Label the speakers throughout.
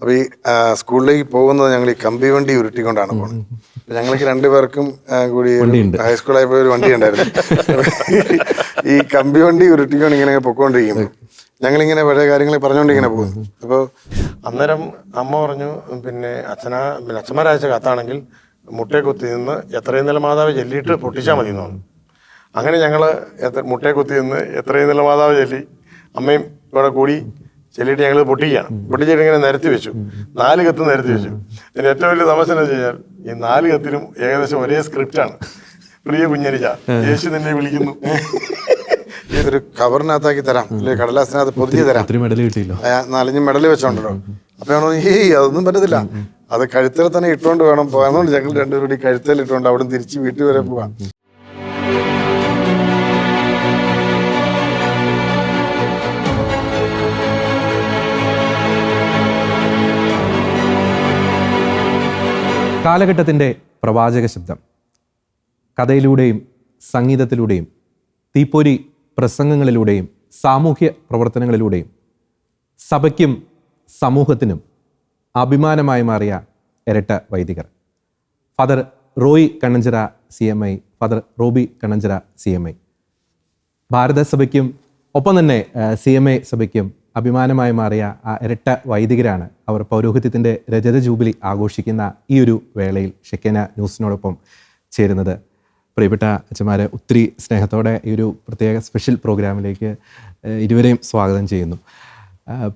Speaker 1: അപ്പൊ ഈ സ്കൂളിലേക്ക് പോകുന്നത് ഞങ്ങൾ ഈ കമ്പി വണ്ടി ഉരുട്ടിക്കൊണ്ടാണ് പോകുന്നത് ഞങ്ങൾക്ക് രണ്ടുപേർക്കും കൂടി ഒരു
Speaker 2: വണ്ടിയുണ്ട്.
Speaker 1: ഹൈസ്കൂളായപ്പോ ഒരു വണ്ടി ഉണ്ടായിരുന്നു ഈ കമ്പി വണ്ടി ഉരുട്ടിക്കൊണ്ട് ഇങ്ങനെ പൊക്കോണ്ടിരിക്കുമ്പോൾ ഞങ്ങളിങ്ങനെ പഴയ കാര്യങ്ങൾ പറഞ്ഞുകൊണ്ടിങ്ങനെ പോകും അപ്പോൾ അന്നേരം അമ്മ പറഞ്ഞു പിന്നെ അച്ഛനാ പിന്നെ അച്ഛന്മാരയച്ച കത്താണെങ്കിൽ മുട്ടയെ കുത്തി നിന്ന് എത്രയും നില മാതാവ് ചൊല്ലിയിട്ട് പൊട്ടിച്ചാൽ മതി എന്ന് പറഞ്ഞു. അങ്ങനെ ഞങ്ങൾ എത്ര മുട്ടയെ കുത്തി നിന്ന് എത്രയും നില മാതാവ് ചൊല്ലി അമ്മയും ഇവിടെ കൂടി ചെല്ലിയിട്ട് ഞങ്ങൾ പൊട്ടിക്കുകയാണ്. പൊട്ടിച്ചിട്ട് ഇങ്ങനെ നിരത്തി വെച്ചു. നാല് കത്ത് നിരത്തി വെച്ചു. ഇതിന് ഏറ്റവും വലിയ തമാശ എന്ന് വെച്ച് കഴിഞ്ഞാൽ ഈ നാല് കത്തിലും ഏകദേശം ഒരേ സ്ക്രിപ്റ്റാണ് പ്രിയ കുഞ്ഞരിച്ച യേശു നിന്നെ വിളിക്കുന്നു. ഒരു കവറിനകത്താക്കി തരാം. അല്ലെങ്കിൽ കടലാസിനകത്ത് പൊതിഞ്ഞ് തരാം. നാലഞ്ച് മെഡൽ വെച്ചോണ്ടല്ലോ. അപ്പൊ ഏയ് അതൊന്നും പറ്റത്തില്ല. അത് കഴുത്തിൽ തന്നെ ഇട്ടുകൊണ്ട് വേണം പോകാന്നുകൊണ്ട് ഞങ്ങൾ രണ്ടുപേരും കൂടി കഴുത്തിൽ ഇട്ടുകൊണ്ട് അവിടെ തിരിച്ച് വീട്ടിൽ വരെ പോവാം
Speaker 2: കാലഘട്ടത്തിന്റെ പ്രവാചക ശബ്ദം. കഥയിലൂടെയും സംഗീതത്തിലൂടെയും തീപ്പൊരി പ്രസംഗങ്ങളിലൂടെയും സാമൂഹ്യ പ്രവർത്തനങ്ങളിലൂടെയും സഭയ്ക്കും സമൂഹത്തിനും അഭിമാനമായി മാറിയ ഇരട്ട വൈദികർ. Father Roy Kannanchira C M I. Father Roby Kannanchira C M I. ഭാരതസഭയ്ക്കും ഒപ്പം തന്നെ സി എം ഐ സഭയ്ക്കും അഭിമാനമായി മാറിയ ആ ഇരട്ട വൈദികരാണ് അവർ പൗരോഹിത്യത്തിന്റെ രജത ജൂബിലി ആഘോഷിക്കുന്ന ഈ ഒരു വേളയിൽ ഷെക്കേന ന്യൂസിനോടൊപ്പം ചേരുന്നത്. പ്രിയപ്പെട്ട അച്ഛന്മാരെ ഒത്തിരി സ്നേഹത്തോടെ ഈ ഒരു പ്രത്യേക സ്പെഷ്യൽ പ്രോഗ്രാമിലേക്ക് ഇരുവരെയും സ്വാഗതം ചെയ്യുന്നു.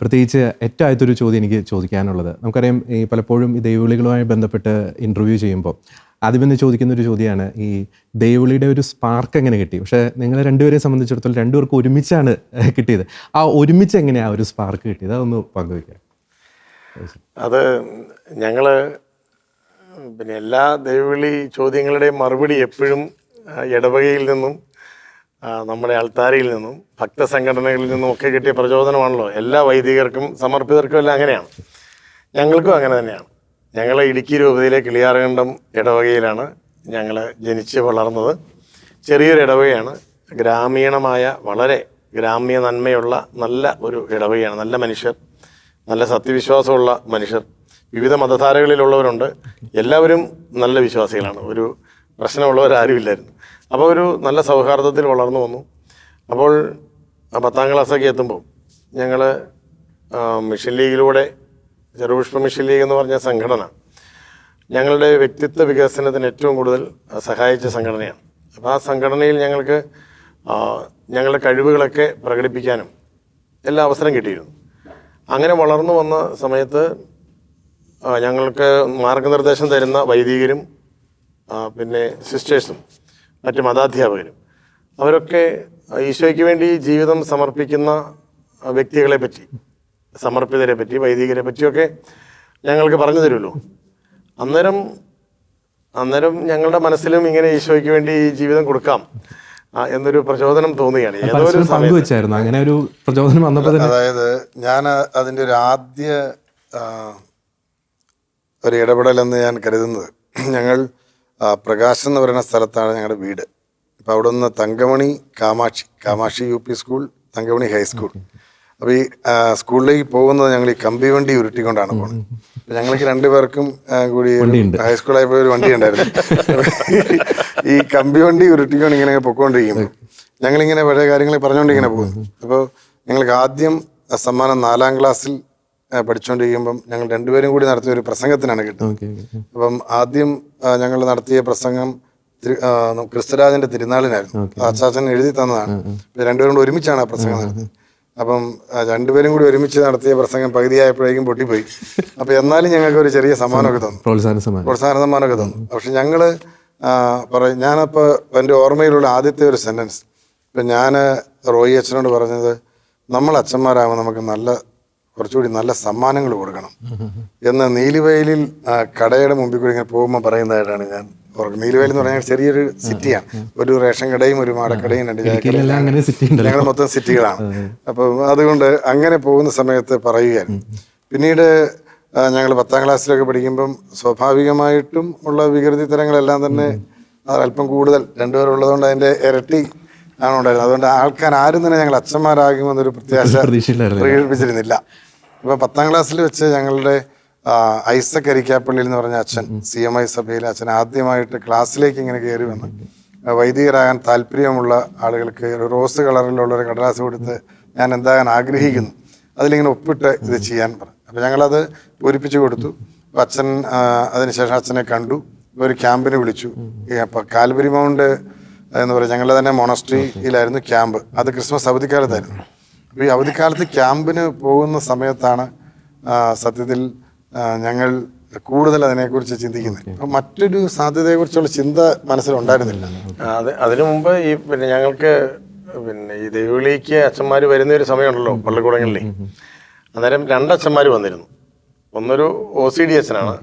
Speaker 2: പ്രത്യേകിച്ച് ഏറ്റവും ആദ്യത്തെ ഒരു ചോദ്യം എനിക്ക് ചോദിക്കാനുള്ളത്. നമുക്കറിയാം ഈ പലപ്പോഴും ഈ ദൈവവിളികളുമായി ബന്ധപ്പെട്ട് ഇന്റർവ്യൂ ചെയ്യുമ്പോൾ ആദ്യം ചോദിക്കുന്ന ഒരു ചോദ്യമാണ് ഈ ദേവളിയുടെ ഒരു സ്പാർക്ക് എങ്ങനെ കിട്ടി? പക്ഷേ നിങ്ങൾ രണ്ടുപേരെ സംബന്ധിച്ചിടത്തോളം രണ്ടുപേർക്കും ഒരുമിച്ചാണ് കിട്ടിയത്. ആ ഒരുമിച്ച് എങ്ങനെയാണ് ഒരു സ്പാർക്ക് കിട്ടിയത്? അതൊന്ന് പങ്കുവയ്ക്കാം.
Speaker 1: അത് ഞങ്ങൾ പിന്നെ എല്ലാ ദേവളി ചോദ്യങ്ങളുടെയും മറുപടി എപ്പോഴും ഇടവകയിൽ നിന്നും നമ്മുടെ അൾത്താരയിൽ നിന്നും ഭക്തസംഘടനകളിൽ നിന്നും ഒക്കെ കിട്ടിയ പ്രചോദനമാണല്ലോ. എല്ലാ വൈദികർക്കും സമർപ്പിതർക്കും എല്ലാം അങ്ങനെയാണ്. ഞങ്ങൾക്കും അങ്ങനെ തന്നെയാണ്. ഞങ്ങൾ ഇടുക്കി രൂപതയിലെ കിളിയാറകണ്ടം ഇടവകയിലാണ് ഞങ്ങൾ ജനിച്ച് വളർന്നത്. ചെറിയൊരു ഇടവകയാണ്. ഗ്രാമീണമായ വളരെ ഗ്രാമ്യ നന്മയുള്ള നല്ല ഒരു ഇടവകയാണ്. നല്ല മനുഷ്യർ നല്ല സത്യവിശ്വാസമുള്ള മനുഷ്യർ. വിവിധ മതധാരകളിലുള്ളവരുണ്ട്. എല്ലാവരും നല്ല വിശ്വാസികളാണ്. ഒരു പ്രശ്നമുള്ളവരാരുമില്ലായിരുന്നു അപ്പോൾ ഒരു നല്ല സൗഹാർദ്ദത്തിൽ വളർന്നു വന്നു. അപ്പോൾ പത്താം ക്ലാസ്സൊക്കെ എത്തുമ്പോൾ ഞങ്ങൾ മിഷൻ ലീഗിലൂടെ ചെറുപുഷ്പ മിഷൻ ലീഗ് എന്ന് പറഞ്ഞ സംഘടന ഞങ്ങളുടെ വ്യക്തിത്വ വികസനത്തിന് ഏറ്റവും കൂടുതൽ സഹായിച്ച സംഘടനയാണ്. അപ്പോൾ ആ സംഘടനയിൽ ഞങ്ങൾക്ക് ഞങ്ങളുടെ കഴിവുകളൊക്കെ പ്രകടിപ്പിക്കാനും എല്ലാ അവസരം കിട്ടിയിരുന്നു. അങ്ങനെ വളർന്നു വന്ന സമയത്ത് ഞങ്ങൾക്ക് മാർഗനിർദ്ദേശം തരുന്ന വൈദികരും പിന്നെ സിസ്റ്റേഴ്സും മറ്റ് മതാധ്യാപകരും അവരൊക്കെ ഈശോയ്ക്ക് വേണ്ടി ജീവിതം സമർപ്പിക്കുന്ന വ്യക്തികളെ പറ്റി സമർപ്പിതരെ പറ്റി വൈദികരെ പറ്റിയൊക്കെ ഞങ്ങൾക്ക് പറഞ്ഞു തരുമല്ലോ. അന്നേരം അന്നേരം ഞങ്ങളുടെ മനസ്സിലും ഇങ്ങനെ ഈശോയ്ക്ക് വേണ്ടി ഈ ജീവിതം കൊടുക്കാം എന്നൊരു പ്രചോദനം തോന്നുകയാണ്.
Speaker 2: പങ്കുവെച്ചായിരുന്നു. അങ്ങനെ ഒരു പ്രചോദനം വന്നപ്പോൾ തന്നെ
Speaker 1: അതായത് ഞാൻ അതിന്റെ ഒരു ആദ്യ ഒരു ഇടപെടലെന്ന് ഞാൻ കരുതുന്നത്. ഞങ്ങൾ പ്രകാശം പ്രകാശ് എന്ന് പറയുന്ന സ്ഥലത്താണ് ഞങ്ങളുടെ വീട്. അപ്പോൾ അവിടെ നിന്ന് Thankamani Kamakshi Kamakshi U P school Thankamani high school. അപ്പോൾ ഈ സ്കൂളിലേക്ക് പോകുന്നത് ഞങ്ങൾ ഈ കമ്പി വണ്ടി ഉരുട്ടിക്കൊണ്ടാണ് പോകുന്നത് ഞങ്ങൾക്ക് രണ്ടുപേർക്കും കൂടി. ഹൈസ്കൂളായപ്പോൾ ഒരു വണ്ടി ഉണ്ടായിരുന്നു ഈ കമ്പി വണ്ടി ഉരുട്ടിക്കൊണ്ട് ഇങ്ങനെ പൊക്കോണ്ടിരിക്കുമ്പോൾ ഞങ്ങളിങ്ങനെ പഴയ കാര്യങ്ങൾ പറഞ്ഞുകൊണ്ട് ഇങ്ങനെ പോകും. അപ്പോൾ ഞങ്ങൾക്ക് ആദ്യം സമ്മാനം നാലാം ക്ലാസ്സിൽ പഠിച്ചുകൊണ്ടിരിക്കുമ്പം ഞങ്ങൾ രണ്ടുപേരും കൂടി നടത്തിയ ഒരു പ്രസംഗത്തിനാണ് കിട്ടുന്നത്. അപ്പം ആദ്യം ഞങ്ങൾ നടത്തിയ പ്രസംഗം ക്രിസ്തുരാജന്റെ തിരുനാളിനായിരുന്നു. അച്ചാച്ചൻ എഴുതി തന്നതാണ്. രണ്ടുപേരും കൂടി ഒരുമിച്ചാണ് ആ പ്രസംഗം നടത്തിയത്. അപ്പം രണ്ടുപേരും കൂടി ഒരുമിച്ച് നടത്തിയ പ്രസംഗം പകുതിയായപ്പോഴേക്കും പൊട്ടിപ്പോയി. അപ്പൊ എന്നാലും ഞങ്ങൾക്ക് ഒരു ചെറിയ സമ്മാനമൊക്കെ തന്നു.
Speaker 2: പ്രോത്സാഹന സമ്മാനം.
Speaker 1: പ്രോത്സാഹന സമ്മാനമൊക്കെ തന്നു. പക്ഷെ ഞങ്ങൾ ആ, പറയും ഞാനപ്പോൾ എന്റെ ഓർമ്മയിലുള്ള ആദ്യത്തെ ഒരു സെന്റൻസ് ഇപ്പം ഞാൻ റോയി അച്ഛനോട് പറഞ്ഞത് നമ്മൾ അച്ഛന്മാരാകുമ്പോൾ നമുക്ക് നല്ല കുറച്ചുകൂടി നല്ല സമ്മാനങ്ങൾ കൊടുക്കണം. എന്ന് നീലിവയലിൽ കടയുടെ മുമ്പിൽ കൂടി ഇങ്ങനെ പോകുമ്പോൾ പറയുന്നതായിട്ടാണ് ഞാൻ നീലിവയൽ എന്ന് പറഞ്ഞാൽ ചെറിയൊരു സിറ്റിയാണ്. ഒരു റേഷൻ കടയും ഒരു മാടക്കടയും രണ്ട് ഞങ്ങൾ മൊത്തം സിറ്റികളാണ്. അപ്പം അതുകൊണ്ട് അങ്ങനെ പോകുന്ന സമയത്ത് പറയുകയാണ്. പിന്നീട് ഞങ്ങൾ പത്താം ക്ലാസ്സിലൊക്കെ പഠിക്കുമ്പം സ്വാഭാവികമായിട്ടും ഉള്ള വികൃതി തരങ്ങളെല്ലാം തന്നെ അല്പം കൂടുതൽ രണ്ടുപേരുള്ളതുകൊണ്ട് അതിന്റെ ഇരട്ടി ആണ് ഉണ്ടായിരുന്നത്. അതുകൊണ്ട് ആൾക്കാർ ആരും തന്നെ ഞങ്ങൾ അച്ഛന്മാരാകുമെന്നൊരു പ്രത്യാശ പ്രകടിപ്പിച്ചിരുന്നില്ല.
Speaker 3: അപ്പോൾ പത്താം ക്ലാസ്സിൽ വെച്ച് ഞങ്ങളുടെ ഐസക് അരിക്കാപ്പള്ളി എന്ന് പറഞ്ഞ അച്ഛൻ സി എം ഐ സഭയിലെ അച്ഛൻ ആദ്യമായിട്ട് ക്ലാസ്സിലേക്ക് ഇങ്ങനെ കയറി വന്ന്. വൈദികരാകാൻ താല്പര്യമുള്ള ആളുകൾക്ക് റോസ് കളറിലുള്ള ഒരു കടലാസ് കൊടുത്ത് ഞാൻ എന്താകാൻ ആഗ്രഹിക്കുന്നു. അതിലിങ്ങനെ ഒപ്പിട്ട് ഇത് ചെയ്യാൻ പറഞ്ഞു. അപ്പോൾ ഞങ്ങളത് പൂരിപ്പിച്ചു കൊടുത്തു. അച്ഛൻ അതിനുശേഷം അച്ഛനെ കണ്ടു. ഒരു ക്യാമ്പിന് വിളിച്ചു. അപ്പം അപ്പോൾ കാൽവരി മൗണ്ട് എന്ന് പറയും ഞങ്ങളുടെ തന്നെ മൊണസ്ട്രിയിലായിരുന്നു ക്യാമ്പ്. അത് ക്രിസ്മസ് അവധിക്കാലത്തായിരുന്നു. അപ്പോൾ ഈ അവധിക്കാലത്ത് ക്യാമ്പിന് പോകുന്ന സമയത്താണ് സത്യത്തിൽ ഞങ്ങൾ കൂടുതൽ അതിനെക്കുറിച്ച് ചിന്തിക്കുന്നത് അപ്പം മറ്റൊരു സാധ്യതയെക്കുറിച്ചുള്ള ചിന്ത മനസ്സിലുണ്ടായിരുന്നില്ല
Speaker 1: അത് അതിനു മുമ്പ് ഈ പിന്നെ ഞങ്ങൾക്ക് പിന്നെ ഈ ദേവികളിക്ക് അച്ഛന്മാർ വരുന്ന ഒരു സമയമുണ്ടല്ലോ പള്ളിക്കൂടങ്ങളിലേ. അന്നേരം രണ്ടച്ഛന്മാർ വന്നിരുന്നു. ഒന്നൊരു ഒ സി ഡി അച്ഛനാണ്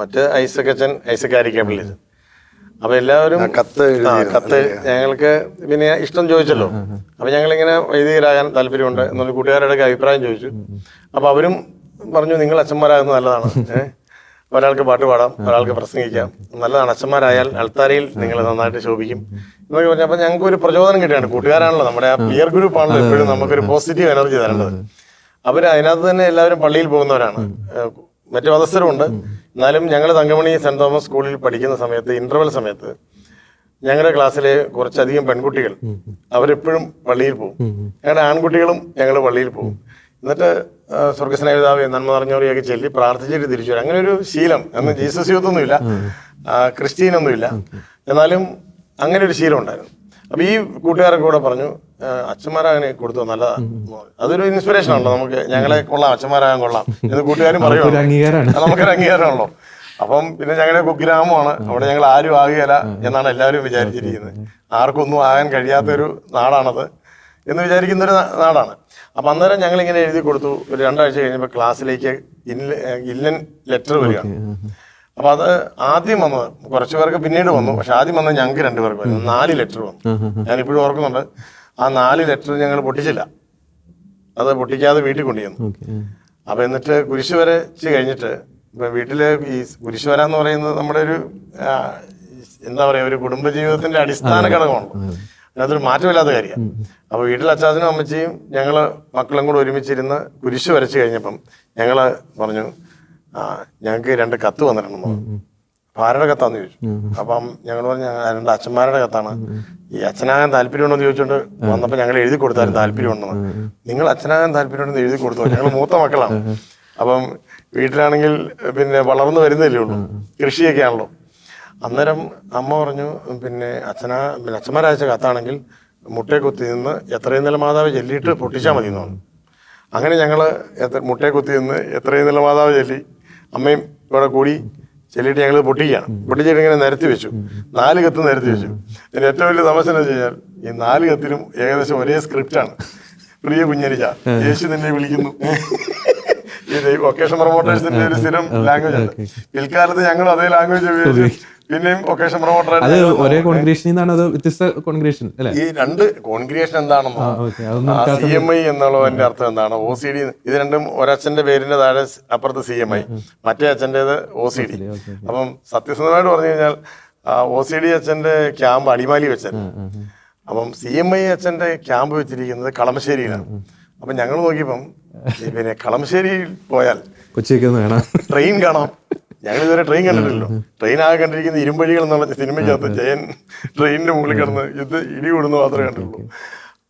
Speaker 1: മറ്റേ ഐസക് അച്ഛൻ ഐസക് ആരിക്കാപ്പിള്ളി അച്ഛൻ. അപ്പൊ എല്ലാവരും
Speaker 3: കത്ത്
Speaker 1: ആ, കത്ത് ഞങ്ങൾക്ക് പിന്നെ ഇഷ്ടം ചോദിച്ചല്ലോ. അപ്പൊ ഞങ്ങളിങ്ങനെ വൈദികരാകാൻ താല്പര്യമുണ്ട്. എന്നൊരു കൂട്ടുകാരുടെ അഭിപ്രായം ചോദിച്ചു. അപ്പൊ അവരും പറഞ്ഞു നിങ്ങൾ അച്ഛന്മാരാകുന്നത് നല്ലതാണ്. ഒരാൾക്ക് പാട്ട് പാടാം ഒരാൾക്ക് പ്രസംഗിക്കാം. നല്ലതാണ്. അച്ഛന്മാരായാൽ അൾത്താരയിൽ നിങ്ങൾ നന്നായിട്ട് ശോഭിക്കും. എന്നൊക്കെ പറഞ്ഞു. അപ്പൊ ഞങ്ങൾക്ക് ഒരു പ്രചോദനം കിട്ടിയാണ് കൂട്ടുകാരാണല്ലോ. നമ്മുടെ ആ പിയർ ഗ്രൂപ്പ് ആണല്ലോ എപ്പോഴും നമുക്കൊരു പോസിറ്റീവ് എനർജി തരേണ്ടത്. അവർ അതിനകത്ത് തന്നെ എല്ലാവരും പള്ളിയിൽ പോകുന്നവരാണ്. മറ്റു മതസ്ഥരുമുണ്ട്. എന്നാലും ഞങ്ങൾ തങ്കമണി സെന്റ് തോമസ് സ്കൂളിൽ പഠിക്കുന്ന സമയത്ത് ഇന്റർവെൽ സമയത്ത് ഞങ്ങളുടെ ക്ലാസ്സിലെ കുറച്ചധികം പെൺകുട്ടികൾ അവരെപ്പോഴും പള്ളിയിൽ പോകും. ഞങ്ങളുടെ ആൺകുട്ടികളും ഞങ്ങൾ പള്ളിയിൽ പോകും. എന്നിട്ട് സ്വർഗസ്നേഹിതാവ് നന്മ നിറഞ്ഞവരെയൊക്കെ ചൊല്ലി പ്രാർത്ഥിച്ചിട്ട് തിരിച്ചു വരും. അങ്ങനെ ഒരു ശീലം. അന്ന് ജീസസ് യൂത്ത് ഒന്നുമില്ല ക്രിസ്ത്യൻ ഒന്നുമില്ല എന്നാലും അങ്ങനെ ഒരു ശീലം ഉണ്ടായിരുന്നു. അപ്പൊ ഈ കൂട്ടുകാരൊക്കെ കൂടെ പറഞ്ഞു അച്ഛന്മാരങ്ങനെ കൊടുത്തു നല്ലതാണ് അതൊരു ഇൻസ്പിറേഷൻ ആണല്ലോ. നമുക്ക് ഞങ്ങളെ കൊള്ളാം അച്ഛന്മാരാകാൻ കൊള്ളാം എന്ന് കൂട്ടുകാരും അത് നമുക്കൊരു അംഗീകാരമാണല്ലോ. അപ്പം പിന്നെ ഞങ്ങളുടെ കുഗ്രാമമാണ്. അവിടെ ഞങ്ങൾ ആരും ആകുകയില്ല എന്നാണ് എല്ലാവരും വിചാരിച്ചിരിക്കുന്നത്. ആർക്കൊന്നും ആകാൻ കഴിയാത്തൊരു നാടാണത്. എന്ന് വിചാരിക്കുന്ന ഒരു നാടാണ്. അപ്പം അന്നേരം ഞങ്ങൾ ഇങ്ങനെ എഴുതി കൊടുത്തു. ഒരു രണ്ടാഴ്ച കഴിഞ്ഞപ്പോൾ ക്ലാസ്സിലേക്ക് ഇല്ല ഇല്ലൻ ലെറ്റർ വരികയാണ് അപ്പൊ അത് ആദ്യം വന്നത് കുറച്ച് പേർക്ക് പിന്നീട് വന്നു. പക്ഷെ ആദ്യം വന്നത് ഞങ്ങൾക്ക് രണ്ടുപേർക്ക് വന്നു. നാല് ലെറ്റർ വന്നു. ഞാൻ ഇപ്പോഴും ഓർക്കുന്നുണ്ട്. ആ നാല് ലെറ്റർ ഞങ്ങൾ പൊട്ടിച്ചില്ല. അത് പൊട്ടിക്കാതെ വീട്ടിൽ കൊണ്ടുചെന്നു. അപ്പം എന്നിട്ട് കുരിശ് വരച്ച് കഴിഞ്ഞിട്ട് ഇപ്പൊ വീട്ടിൽ ഈ കുരിശ് വര എന്ന് പറയുന്നത് നമ്മുടെ ഒരു എന്താ പറയാ ഒരു കുടുംബ കുടുംബജീവിതത്തിന്റെ അടിസ്ഥാന ഘടകമാണ്. അതിനകത്തൊരു മാറ്റമില്ലാത്ത കാര്യമാണ്. അപ്പോൾ വീട്ടിൽ അച്ചാച്ചനും അമ്മച്ചിയും ഞങ്ങൾ മക്കളും കൂടെ ഒരുമിച്ചിരുന്ന് കുരിശ് വരച്ച് കഴിഞ്ഞപ്പം ഞങ്ങൾ പറഞ്ഞു ആ ഞങ്ങൾക്ക് രണ്ട് കത്ത് വന്നിട്ടുണ്ടെന്ന് പറഞ്ഞു അപ്പൊ ആരുടെ കത്താന്ന് ചോദിച്ചു. അപ്പം ഞങ്ങൾ പറഞ്ഞു "ആ, രണ്ട് അച്ഛന്മാരുടെ കത്താണ്. ഈ അച്ഛനാകാൻ താല്പര്യമുണ്ടോ എന്ന് ചോദിച്ചോണ്ട് വന്നപ്പോ ഞങ്ങൾ എഴുതി കൊടുത്തായിരുന്നു താല്പര്യമുണ്ടെന്ന്. നിങ്ങൾ അച്ഛനാകാൻ താല്പര്യമുണ്ടെന്ന് എഴുതി കൊടുത്തു? ഞങ്ങൾ മൂത്ത മക്കളാണ്. അപ്പം വീട്ടിലാണെങ്കിൽ പിന്നെ വളർന്നു വരുന്നില്ലേ ഉള്ളൂ. കൃഷിയൊക്കെ ആണല്ലോ. അന്നേരം അമ്മ പറഞ്ഞു പിന്നെ അച്ഛനാ പിന്നെ അച്ഛന്മാരയച്ച കത്താണെങ്കിൽ മുട്ടയെ കുത്തി നിന്ന് എത്രയും നില മാതാവ് ചൊല്ലിയിട്ട് പൊട്ടിച്ചാൽ മതി എന്ന് പറഞ്ഞു. അങ്ങനെ ഞങ്ങൾ മുട്ടയെ കുത്തി നിന്ന് എത്രയും നില മാതാവ് ചൊല്ലി അമ്മയും ഇവിടെ കൂടി ചെല്ലിയിട്ട് ഞങ്ങൾ പൊട്ടിക്കുകയാണ്. പൊട്ടിച്ചിട്ട് ഇങ്ങനെ നിരത്തി വെച്ചു. നാല് കത്ത് നിരത്തി വെച്ചു. ഇതിന് ഏറ്റവും വലിയ തമാശ എന്ന് വെച്ച് കഴിഞ്ഞാൽ ഈ നാല് കത്തിലും ഏകദേശം ഒരേ സ്ക്രിപ്റ്റാണ് പ്രിയ കുഞ്ഞരിച്ച യേശു നിന്നെ വിളിക്കുന്നു. ഇത് വൊക്കേഷൻ പ്രൊമോട്ടേഴ്സിന്റെ ഒരു സ്ഥിരം ലാംഗ്വേജ് ആണ്. പിൽക്കാലത്ത് ഞങ്ങൾ അതേ ലാംഗ്വേജ് ഉപയോഗിച്ച് പിന്നെയും ഒക്കേഷൻ
Speaker 2: അത്
Speaker 1: പ്രൊമോട്ടറായിട്ട്
Speaker 2: ഒരേ കോൺഗ്രേഷനിൽ നിന്നാണ് അത് വ്യത്യസ്ത കോൺഗ്രേഷൻ അല്ലേ?
Speaker 1: ഈ രണ്ട് കോൺഗ്രിയേഷൻ എന്താണെന്നോ? സി എം ഐ എന്നുള്ളതിന്റെ അർത്ഥം എന്താണ്? ഒ സി ഡി ഇത് രണ്ടും ഒരച്ഛന്റെ പേരിന്റെ താഴെ അപ്പുറത്ത് സി എം ഐ മറ്റേ അച്ഛന്റെത് ഒ സി ഡി അപ്പം സത്യസന്ധമായിട്ട് പറഞ്ഞു കഴിഞ്ഞാൽ ഒ സി ഡി അച്ഛന്റെ ക്യാമ്പ് അടിമാലി വെച്ചായിരുന്നു അപ്പം സി എം ഐ അച്ഛന്റെ ക്യാമ്പ് വെച്ചിരിക്കുന്നത് കളമശ്ശേരിയിലാണ്. അപ്പം ഞങ്ങൾ നോക്കിയപ്പം പിന്നെ കളമശ്ശേരിയിൽ പോയാൽ
Speaker 2: കാണാം
Speaker 1: ട്രെയിൻ കാണാം. ഞങ്ങൾ ഇതുവരെ ട്രെയിൻ കണ്ടിട്ടില്ലല്ലോ. ട്രെയിൻ ആകെ കണ്ടിരിക്കുന്ന ഇരുമ്പഴികൾ എന്നുള്ള സിനിമയ്ക്കകത്ത് ജയൻ ട്രെയിനിന്റെ മുകളിൽ കിടന്ന് ഇത് ഇടി കൂടുന്നു മാത്രമേ കണ്ടിട്ടുള്ളൂ.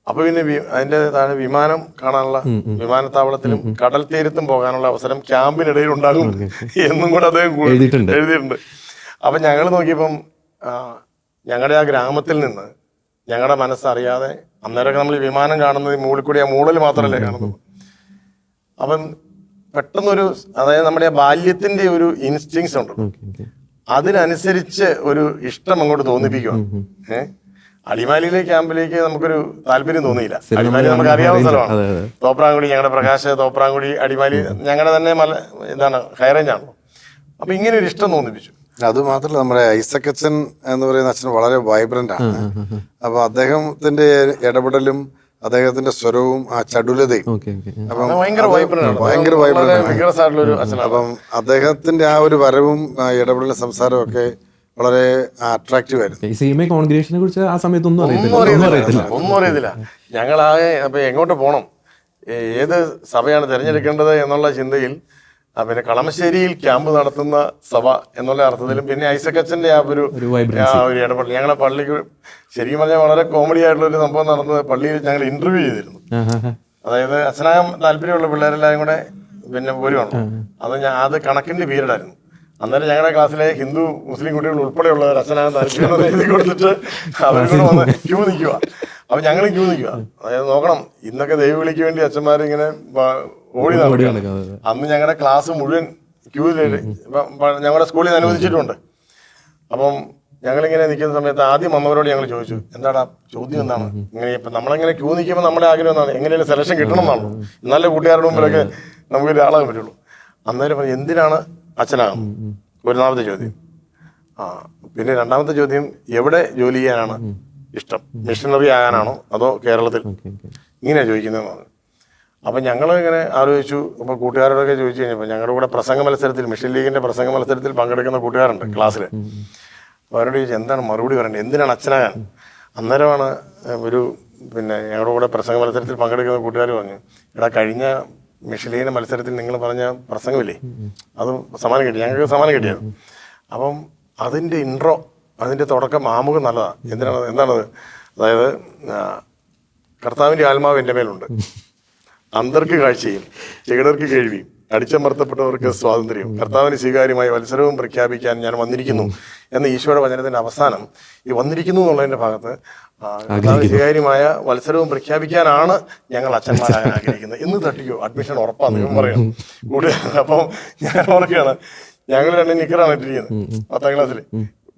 Speaker 1: അപ്പൊ പിന്നെ അതിന്റെ താഴെ വിമാനം കാണാനുള്ള വിമാനത്താവളത്തിലും കടൽ തീരത്തും പോകാനുള്ള അവസരം ക്യാമ്പിനിടയിൽ ഉണ്ടാകും എന്നും കൂടെ അദ്ദേഹം
Speaker 2: എഴുതിയിട്ടുണ്ട്.
Speaker 1: അപ്പൊ ഞങ്ങൾ നോക്കിയപ്പം ഞങ്ങളുടെ ആ ഗ്രാമത്തിൽ നിന്ന് ഞങ്ങളുടെ മനസ്സറിയാതെ അന്നേരമൊക്കെ നമ്മൾ വിമാനം കാണുന്നത് ഈ മുകളിൽ കൂടി ആ മൂടൽ മാത്രമല്ലേ കാണുന്നത്? അപ്പം പെട്ടെന്നൊരു അതായത് നമ്മുടെ ബാല്യത്തിന്റെ ഒരു ഇൻസ്റ്റിങ്സ് ഉണ്ട്. അതിനനുസരിച്ച് ഒരു ഇഷ്ടം അങ്ങോട്ട് തോന്നിപ്പിക്കുകയാണ് ഏഹ് അടിമാലിയിലെ ക്യാമ്പിലേക്ക് നമുക്കൊരു താല്പര്യം തോന്നിയില്ല. അടിമാലി നമുക്ക് അറിയാവുന്ന സ്ഥലമാണ്. തോപ്രാങ്കുടി ഞങ്ങളുടെ പ്രകാശ് തോപ്രാങ്കുടി അടിമാലി ഞങ്ങളുടെ തന്നെ മല ഇതാണ് ഹൈറേഞ്ച് ആണല്ലോ അപ്പൊ ഇങ്ങനെ ഒരു ഇഷ്ടം തോന്നിപ്പിച്ചു.
Speaker 3: അത് മാത്രമല്ല നമ്മുടെ ഐസക് അച്ഛൻ എന്ന് പറയുന്ന അച്ഛൻ വളരെ വൈബ്രന്റ് ആണ്. അപ്പൊ അദ്ദേഹത്തിന്റെ ഇടപെടലും അദ്ദേഹത്തിന്റെ സ്വരവും ആ ചടുലതയും.
Speaker 2: Okay okay.
Speaker 3: അപ്പം
Speaker 1: ഭയങ്കര
Speaker 3: അത്
Speaker 1: ആണ്. വളരെ
Speaker 3: vibrant ആണ്.
Speaker 1: vigorous ആയിട്ടുള്ള ഒരു അച്ഛനാണ്.
Speaker 3: അപ്പം അദ്ദേഹത്തിന്റെ ആ ഒരു വരവും ആ ഇടപെടലും സംസാരവും ഒക്കെ വളരെ അട്രാക്റ്റീവ് ആയിരുന്നു.
Speaker 2: കോൺഗ്രേഷനെ കുറിച്ച് ആ സമയത്തൊന്നും അറിയത്തില്ല.
Speaker 1: ഒന്നും അറിയത്തില്ല. ഞങ്ങളാകെ അപ്പൊ എങ്ങോട്ട് പോകണം ഏത് സഭയാണ് തിരഞ്ഞെടുക്കേണ്ടത് എന്നുള്ള ചിന്തയിൽ പിന്നെ കളമശ്ശേരിയിൽ ക്യാമ്പ് നടത്തുന്ന സഭ എന്നുള്ള അർത്ഥത്തിലും പിന്നെ ഐസക്കച്ചന്റെ ആ ഒരു. ആ ഒരു ഇടപെടൽ. ഞങ്ങളെ പള്ളിക്ക് ശരിക്കും പറഞ്ഞാൽ വളരെ കോമഡി ആയിട്ടുള്ള ഒരു സംഭവം നടന്നത് പള്ളിയിൽ ഞങ്ങൾ ഇന്റർവ്യൂ ചെയ്തിരുന്നു. അതായത് അച്ഛനാകാൻ താല്പര്യമുള്ള പിള്ളേരെല്ലാവരും കൂടെ പിന്നെ വരുവാണ്. അത് ഞാൻ അത് കണക്കിന്റെ പീരീഡ് ആയിരുന്നു അന്നേരം ഞങ്ങളുടെ ക്ലാസ്സിലെ ഹിന്ദു മുസ്ലിം കുട്ടികൾ ഉൾപ്പെടെയുള്ളവർ അച്ഛനാകാൻ താല്പര്യം എഴുതി കൊടുത്തിട്ട് അവരും കൂടെ വന്ന് ക്യൂ നിൽക്കുക അപ്പൊ ഞങ്ങൾ ക്യൂ നിൽക്കുക അതായത് നോക്കണം ഇന്നൊക്കെ ദൈവവിളിക്ക് വേണ്ടി വ- ഓടി
Speaker 2: നടക്കുന്നത്.
Speaker 1: അന്ന് ഞങ്ങളുടെ ക്ലാസ് മുഴുവൻ ക്യൂവിൽ ഞങ്ങളുടെ സ്കൂളിൽ നിന്ന് അനുവദിച്ചിട്ടുണ്ട്. അപ്പം ഞങ്ങളിങ്ങനെ നിൽക്കുന്ന സമയത്ത് ആദ്യം അമ്മവരോട് ഞങ്ങൾ ചോദിച്ചു എന്താടാ ചോദ്യം എന്താണ്? ഇങ്ങനെ ഇപ്പം നമ്മളെങ്ങനെ ക്യൂ നിൽക്കുമ്പോൾ നമ്മുടെ ആഗ്രഹം എന്താണ്? എങ്ങനെയാണ് സെലക്ഷൻ കിട്ടണം എന്നാണല്ലോ എന്നാലേ കൂട്ടുകാരുടെ മുമ്പിലൊക്കെ നമുക്ക് ഒരാളാകാൻ പറ്റുള്ളൂ. അന്നേരം പറഞ്ഞു എന്തിനാണ് അച്ഛനാകും ഒന്നാമത്തെ ചോദ്യം. ആ പിന്നെ രണ്ടാമത്തെ ചോദ്യം എവിടെ ജോലി ചെയ്യാനാണ് ഇഷ്ടം? മിഷണറി ആകാനാണോ? അതോ കേരളത്തിൽ? ഇങ്ങനെയാണ് ചോദിക്കുന്നതെന്ന് പറഞ്ഞു. അപ്പം ഞങ്ങൾ ഇങ്ങനെ ആലോചിച്ചു. അപ്പോൾ കൂട്ടുകാരോടൊക്കെ ചോദിച്ചു കഴിഞ്ഞപ്പോൾ ഞങ്ങളുടെ കൂടെ പ്രസംഗ മത്സരത്തിൽ മിഷൻ ലീഗിന്റെ പ്രസംഗ മത്സരത്തിൽ പങ്കെടുക്കുന്ന കൂട്ടുകാരുണ്ട് ക്ലാസ്സിൽ അപ്പോൾ അവരോട് ചോദിച്ചു എന്താണ് മറുപടി പറയേണ്ടത്? എന്തിനാണ് അച്ഛനാകാൻ? അന്നേരമാണ് ഒരു പിന്നെ ഞങ്ങളുടെ കൂടെ പ്രസംഗ മത്സരത്തിൽ പങ്കെടുക്കുന്ന കൂട്ടുകാർ പറഞ്ഞു എടാ കഴിഞ്ഞ മിഷലീന മത്സരത്തിൽ നിങ്ങൾ പറഞ്ഞ പ്രസംഗമില്ലേ? അത് സമ്മാനം കിട്ടി ഞങ്ങൾക്ക് സമ്മാനം കിട്ടിയത് അപ്പം അതിന്റെ ഇൻട്രോ അതിന്റെ തുടക്കം ആമുഖം നല്ലതാണ് എന്തിനാണ് എന്താണത്? അതായത് കർത്താവിന്റെ ആത്മാവ് എന്റെ മേലുണ്ട്. അന്തർക്ക് കാഴ്ചയും ചെകിടർക്ക് കേൾവിയും അടിച്ചമർത്തപ്പെട്ടവർക്ക് സ്വാതന്ത്ര്യവും. കർത്താവിന് സ്വീകാര്യമായ മത്സരവും പ്രഖ്യാപിക്കാൻ ഞാൻ വന്നിരിക്കുന്നു എന്ന ഈശോയുടെ വചനത്തിന്റെ അവസാനം ഈ വന്നിരിക്കുന്നു എന്നുള്ളതിന്റെ ഭാഗത്ത് സ്വീകാര്യമായ മത്സരവും പ്രഖ്യാപിക്കാനാണ് ഞങ്ങൾ അച്ഛന്മാരാകാൻ ആഗ്രഹിക്കുന്നത്. ഇന്ന് തട്ടിക്കോ അഡ്മിഷൻ ഉറപ്പാന്ന് ഞാൻ പറയാം കൂടെ അപ്പം ഞാൻ ഓർക്കുകയാണ് ഞങ്ങൾ രണ്ട് നിക്കറാണ് ഇട്ടിരിക്കുന്നത് പത്താം ക്ലാസ്സിൽ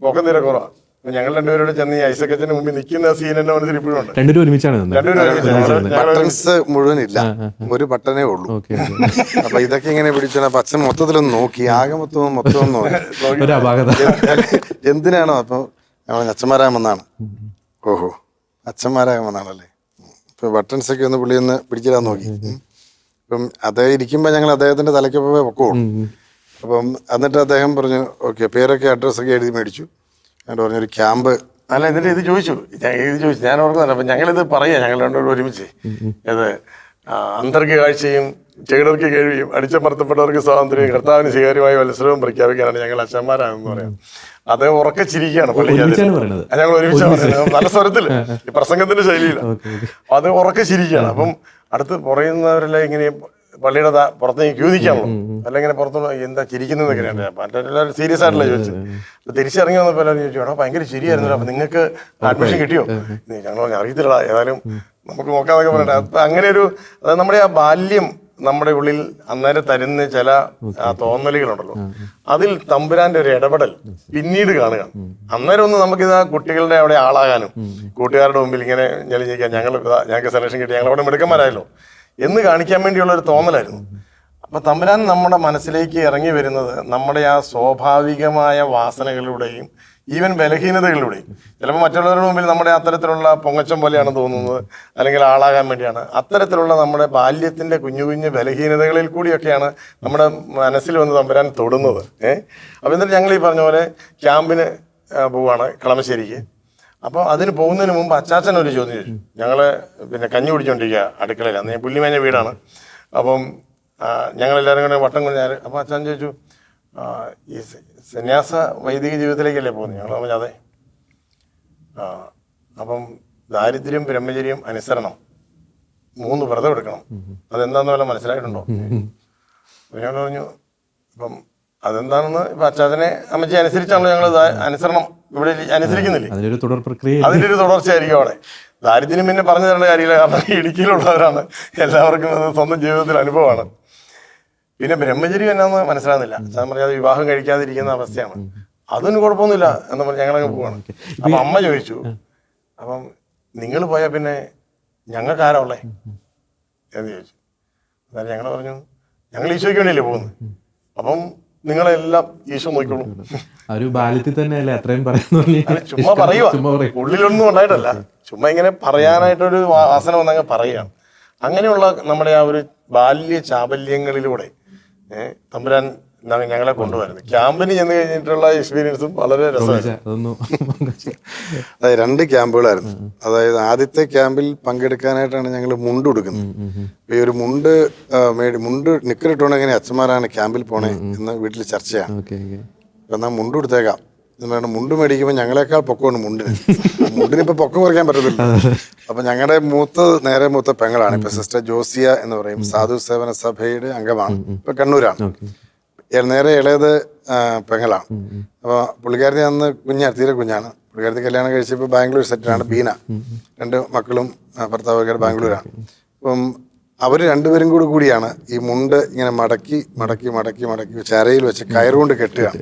Speaker 1: പൊക്കം തീരെ കുറവാണ് ഞങ്ങൾ രണ്ടുപേരോട് ചെന്ന് ഈ ഐസക്കച്ചന് മുമ്പിൽ നിൽക്കുന്ന സീൻ എന്റെ മനസ്സിൽ ഇപ്പോഴും ഉണ്ട്.
Speaker 2: രണ്ടുപേരും ഒരുമിച്ചാണ്
Speaker 1: രണ്ടുപേരും ഒരുമിച്ച് ഞങ്ങൾ ഞങ്ങൾ
Speaker 3: ബട്ടൺസ് മുഴുവനില്ല. ഒരു ബട്ടനേ ഉള്ളൂ.
Speaker 2: ഓക്കെ
Speaker 3: അപ്പൊ ഇതൊക്കെ ഇങ്ങനെ പിടിച്ചു അപ്പൊ അച്ഛൻ മൊത്തത്തിലൊന്ന് നോക്കി. ആകെ മൊത്തവും മൊത്തം ഒന്ന് നോക്കി.
Speaker 2: ഒരു അപാകത.
Speaker 3: എന്തിനാണോ അപ്പൊ ഞങ്ങൾ അച്ഛന്മാരാകാൻ വന്നാണ് ഓഹോ. അച്ഛന്മാരാകാൻ വന്നാണല്ലേ ഇപ്പൊ ബട്ടൺസ് ഒക്കെ ഒന്ന് പുള്ളി ഒന്ന് പിടിച്ചിടാൻ നോക്കി. ഉം. അപ്പം അദ്ദേഹം ഇരിക്കുമ്പോ ഞങ്ങൾ അദ്ദേഹത്തിന്റെ തലയ്ക്കൊപ്പം പൊക്കോളൂ. അപ്പം എന്നിട്ട് അദ്ദേഹം പറഞ്ഞു ഓക്കെ. പേരൊക്കെ അഡ്രസ്സൊക്കെ എഴുതി മേടിച്ചു. എന്നിട്ട് പറഞ്ഞൊരു ക്യാമ്പ്.
Speaker 1: അല്ല എന്നിട്ട് ഇത് ചോദിച്ചു. ഞാൻ ഇത് ചോദിച്ചു. ഞാൻ ഓർക്കുന്നില്ല അപ്പം ഞങ്ങളിത് പറയുക. ഞങ്ങൾ രണ്ടുപേരും ഒരുമിച്ച്. ഇത് ആ, അന്തർക്ക് കാഴ്ചയും ചെകിടർക്ക് കേൾവിയും അടിച്ചമർത്തപ്പെട്ടവർക്ക് സ്വാതന്ത്ര്യം കർത്താവിന് സ്വീകാര്യമായ മത്സരവും പ്രഖ്യാപിക്കാനാണ് ഞങ്ങൾ അച്ഛന്മാരാണെന്ന് പറയാം അത് ഉറക്കെ ചിരിക്കുകയാണ് പള്ളിക്കകത്ത്.
Speaker 2: ഒരുമിച്ചാണ് പറയണത്.
Speaker 1: ആ, ഞങ്ങൾ ഒരുമിച്ച്. പറയുന്നത്. നല്ല സ്വരത്തിൽ ഈ പ്രസംഗത്തിന്റെ ശൈലിയിലാണ് അത് ഉറക്കെ ചിരിക്കുകയാണ്. അപ്പം അടുത്ത് പറയുന്നവരെല്ലാം ഇങ്ങനെ പള്ളിയുടെ പുറത്തേക്ക് ക്യൂ നിൽക്കാണല്ലോ അല്ലെങ്കിൽ പുറത്തുള്ള എന്താ ചിരിക്കുന്നതൊക്കെയാണ് മറ്റെല്ലാവരും സീരിയസ് ആയിട്ടല്ലേ ചോദിച്ചത്. അപ്പൊ തിരിച്ചിറങ്ങി വന്നപ്പോൾ എല്ലാവരും ചോദിച്ചു എടാ ഭയങ്കര ശരിയായിരുന്നല്ലോ അപ്പൊ നിങ്ങൾക്ക് അഡ്മിഷൻ കിട്ടിയോ? ഞങ്ങൾ പറഞ്ഞു അറിയത്തില്ലടാ. ഏതായാലും നമുക്ക് നോക്കാന്നൊക്കെ പറഞ്ഞിട്ട്. അപ്പൊ അങ്ങനെ ഒരു അതായത് നമ്മുടെ ആ ബാല്യം നമ്മുടെ ഉള്ളിൽ അന്നേരം തരുന്ന ചില തോന്നലുകളുണ്ടല്ലോ. അതിൽ തമ്പുരാന്റെ ഒരു ഇടപെടൽ പിന്നീട് കാണുക. അന്നേരം ഒന്ന് നമുക്കിത് ആ കുട്ടികളുടെ അവിടെ ആളാകാനും കൂട്ടുകാരുടെ മുമ്പിൽ ഇങ്ങനെ ഞെളിഞ്ഞിരിക്കാൻ ഞങ്ങൾ ഞങ്ങൾക്ക് സെലക്ഷൻ കിട്ടി. ഞങ്ങളവിടെ മിടുക്കന്മാരായല്ലോ. എന്ന് കാണിക്കാൻ വേണ്ടിയുള്ള ഒരു തോന്നലായിരുന്നു. അപ്പൊ തമ്പുരാൻ നമ്മുടെ മനസ്സിലേക്ക് ഇറങ്ങി വരുന്നത് നമ്മുടെ ആ സ്വാഭാവികമായ വാസനകളിലൂടെയും ഈവൻ ബലഹീനതകളിലൂടെയും. ചിലപ്പോൾ മറ്റുള്ളവരുടെ മുമ്പിൽ നമ്മുടെ അത്തരത്തിലുള്ള പൊങ്ങച്ചം പോലെയാണ് തോന്നുന്നത് അല്ലെങ്കിൽ ആളാകാൻ വേണ്ടിയാണ്. അത്തരത്തിലുള്ള നമ്മുടെ ബാല്യത്തിന്റെ കുഞ്ഞു കുഞ്ഞു ബലഹീനതകളിൽ കൂടിയൊക്കെയാണ് നമ്മുടെ മനസ്സിൽ വന്ന് തമ്പുരാൻ തൊടുന്നത്. ഏഹ് അപ്പൊ എന്നിട്ട് ഞങ്ങൾ ഈ പറഞ്ഞ പോലെ ക്യാമ്പിന് പോവാണ് കളമശ്ശേരിക്ക്. അപ്പോൾ അതിന് പോകുന്നതിന് മുമ്പ് അച്ചാച്ചൻ ഒരു ചോദ്യം ചോദിച്ചു. ഞങ്ങൾ പിന്നെ കഞ്ഞി കുടിച്ചോണ്ടിരിക്കുക അടുക്കളയിൽ അന്ന് ഞാൻ പുല്ലിമേഞ്ഞ വീടാണ്. അപ്പം ഞങ്ങളെല്ലാവരും കൂടെ വട്ടം കുഞ്ഞാൽ അപ്പോൾ അച്ഛൻ ചോദിച്ചു ഈ സന്യാസ വൈദിക ജീവിതത്തിലേക്കല്ലേ പോകുന്നത് ഞങ്ങൾ പറഞ്ഞു അതെ. അപ്പം ദാരിദ്ര്യം ബ്രഹ്മചര്യം അനുസരണം മൂന്ന് വ്രതം എടുക്കണം. അതെന്താന്ന് വല്ല മനസ്സിലായിട്ടുണ്ടോ? ഞങ്ങൾ പറഞ്ഞു ഇപ്പം അതെന്താണെന്ന് ഇപ്പൊ അച്ചാച്ചനെ അമ്മച്ചി അനുസരിച്ചാണല്ലോ ഞങ്ങൾ അനുസരണം ഇവിടെ അനുസരിക്കുന്നില്ലേ?
Speaker 2: ഒരു തുടർ പ്രക്രിയ
Speaker 1: അതിന്റെ ഒരു തുടർച്ചയായിരിക്കും അവിടെ. ദാരിദ്ര്യം പിന്നെ പറഞ്ഞു തരേണ്ട കാര്യമില്ല കാരണം ഇടുക്കിയിലുള്ളവരാണ്. എല്ലാവർക്കും അത് സ്വന്തം ജീവിതത്തിൽ അനുഭവമാണ്. പിന്നെ ബ്രഹ്മചര്യം എന്നാന്ന് മനസ്സിലാകുന്നില്ല. ഞാൻ പറയാതെ വിവാഹം കഴിക്കാതിരിക്കുന്ന അവസ്ഥയാണ്. അതൊന്നും കുഴപ്പമൊന്നുമില്ല എന്ന് പറഞ്ഞ് ഞങ്ങളങ്ങ് പോവാണ്. അപ്പൊ അമ്മ ചോദിച്ചു അപ്പം നിങ്ങൾ പോയാൽ പിന്നെ ഞങ്ങൾക്ക് ആരാ ഉള്ളേ? എന്ന് ചോദിച്ചു. എന്നാലും ഞങ്ങൾ പറഞ്ഞു ഞങ്ങൾ ഈശോയ്ക്ക് വേണ്ടിയല്ലേ പോകുന്നത്? അപ്പം നിങ്ങളെല്ലാം ഈശോ നോക്കിക്കോളും.
Speaker 2: ഒരു ബാല്യത്തിൽ തന്നെ അല്ലേ അത്രയും പറയുന്നു
Speaker 1: ചുമ്മാ പറയുക ഉള്ളിലൊന്നും ഉണ്ടായിട്ടല്ല. ചുമ്മാ ഇങ്ങനെ പറയാനായിട്ടൊരു വാസന വന്നങ്ങ് പറയുകയാണ്. അങ്ങനെയുള്ള നമ്മുടെ ആ ഒരു ബാല്യ ചാബല്യങ്ങളിലൂടെ തമ്പുരാൻ ഞങ്ങളെ കൊണ്ടുവരുന്നത് ക്യാമ്പിന് ചെന്ന് കഴിഞ്ഞിട്ടുള്ള എക്സ്പീരിയൻസും വളരെ രസമായിരുന്നു.
Speaker 2: അതൊന്നും
Speaker 3: അതായത് രണ്ട് ക്യാമ്പുകളായിരുന്നു. അതായത് ആദ്യത്തെ ക്യാമ്പിൽ പങ്കെടുക്കാനായിട്ടാണ് ഞങ്ങൾ മുണ്ട് കൊടുക്കുന്നത് ഈ ഒരു മുണ്ട് മേടി മുണ്ട് നിക്കറിട്ടോണ്ട് എങ്ങനെ അച്ഛന്മാരാണ് ക്യാമ്പിൽ പോണേ എന്ന് വീട്ടിൽ ചർച്ചയാണ്. എന്നാൽ മുണ്ട് കൊടുത്തേക്കാം എന്ന് പറഞ്ഞാൽ മുണ്ട് മേടിക്കുമ്പോൾ ഞങ്ങളെക്കാൾ പൊക്കമാണ് മുണ്ടിന്. മുണ്ടിന് ഇപ്പൊ പൊക്കം കുറയ്ക്കാൻ പറ്റത്തില്ല. അപ്പൊ ഞങ്ങളുടെ മൂത്ത നേരെ മൂത്ത പെങ്ങളാണ്. ഇപ്പൊ സിസ്റ്റർ ജോസിയ എന്ന് പറയും. സാധു സേവന സഭയുടെ അംഗമാണ്. ഇപ്പൊ കണ്ണൂരാണ്. നേരെ ഇളയത് പെങ്ങളാണ്. അപ്പൊ പുള്ളിക്കാരത്തി അന്ന് കുഞ്ഞാണ് തീരെ കുഞ്ഞാണ്. പുള്ളിക്കാരത്തി കല്യാണം കഴിച്ചപ്പോൾ ബാംഗ്ലൂർ സെറ്റിലാണ് ബീന. രണ്ട് മക്കളും ഭർത്താവ് ബാംഗ്ലൂരാണ്. അപ്പം അവർ രണ്ടുപേരും കൂടി കൂടിയാണ് ഈ മുണ്ട് ഇങ്ങനെ മടക്കി മടക്കി മടക്കി മടക്കി ചരയിൽ വെച്ച് കയറുകൊണ്ട് കെട്ടുകയാണ്.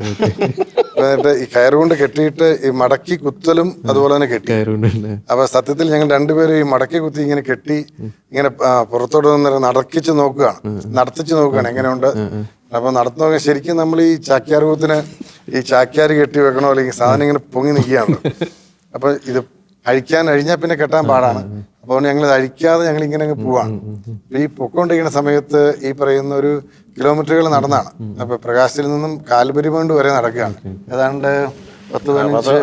Speaker 3: എന്നിട്ട് ഈ കയറുകൊണ്ട് കെട്ടിയിട്ട് ഈ മടക്കി കുത്തലും അതുപോലെ തന്നെ കെട്ടി. അപ്പൊ സത്യത്തിൽ ഞങ്ങൾ രണ്ടുപേരും ഈ മടക്കി കുത്തി ഇങ്ങനെ കെട്ടി ഇങ്ങനെ പുറത്തോട്ട് നിന്ന് നടക്കിച്ച് നോക്കുകയാണ്. നടത്തിച്ച് നോക്കുകയാണ്. എങ്ങനെയുണ്ട്? അപ്പൊ നടത്തു നോക്കാൻ ശരിക്കും നമ്മൾ ഈ ചാക്യാർ കൂത്തിന് ഈ ചാക്യാർ കെട്ടി വെക്കണോ അല്ലെങ്കിൽ സാധനം ഇങ്ങനെ പൊങ്ങി നിൽക്കുകയാണ് അപ്പൊ ഇത് അഴിക്കാൻ അഴിഞ്ഞാൽ പിന്നെ കെട്ടാൻ പാടാണ്. അപ്പോൾ ഞങ്ങൾ ഇത് അഴിക്കാതെ ഞങ്ങൾ ഇങ്ങനെ അങ്ങ് പോവാണ് ഈ പൊക്കോണ്ടിരിക്കുന്ന സമയത്ത് ഈ പറയുന്ന ഒരു കിലോമീറ്ററുകൾ നടന്നാണ്. അപ്പൊ പ്രകാശിൽ നിന്നും കാൽപരിമണ്ട് വരെ നടക്കുകയാണ്. ഏതാണ്ട് പത്ത്
Speaker 1: കിലോമീറ്റർ.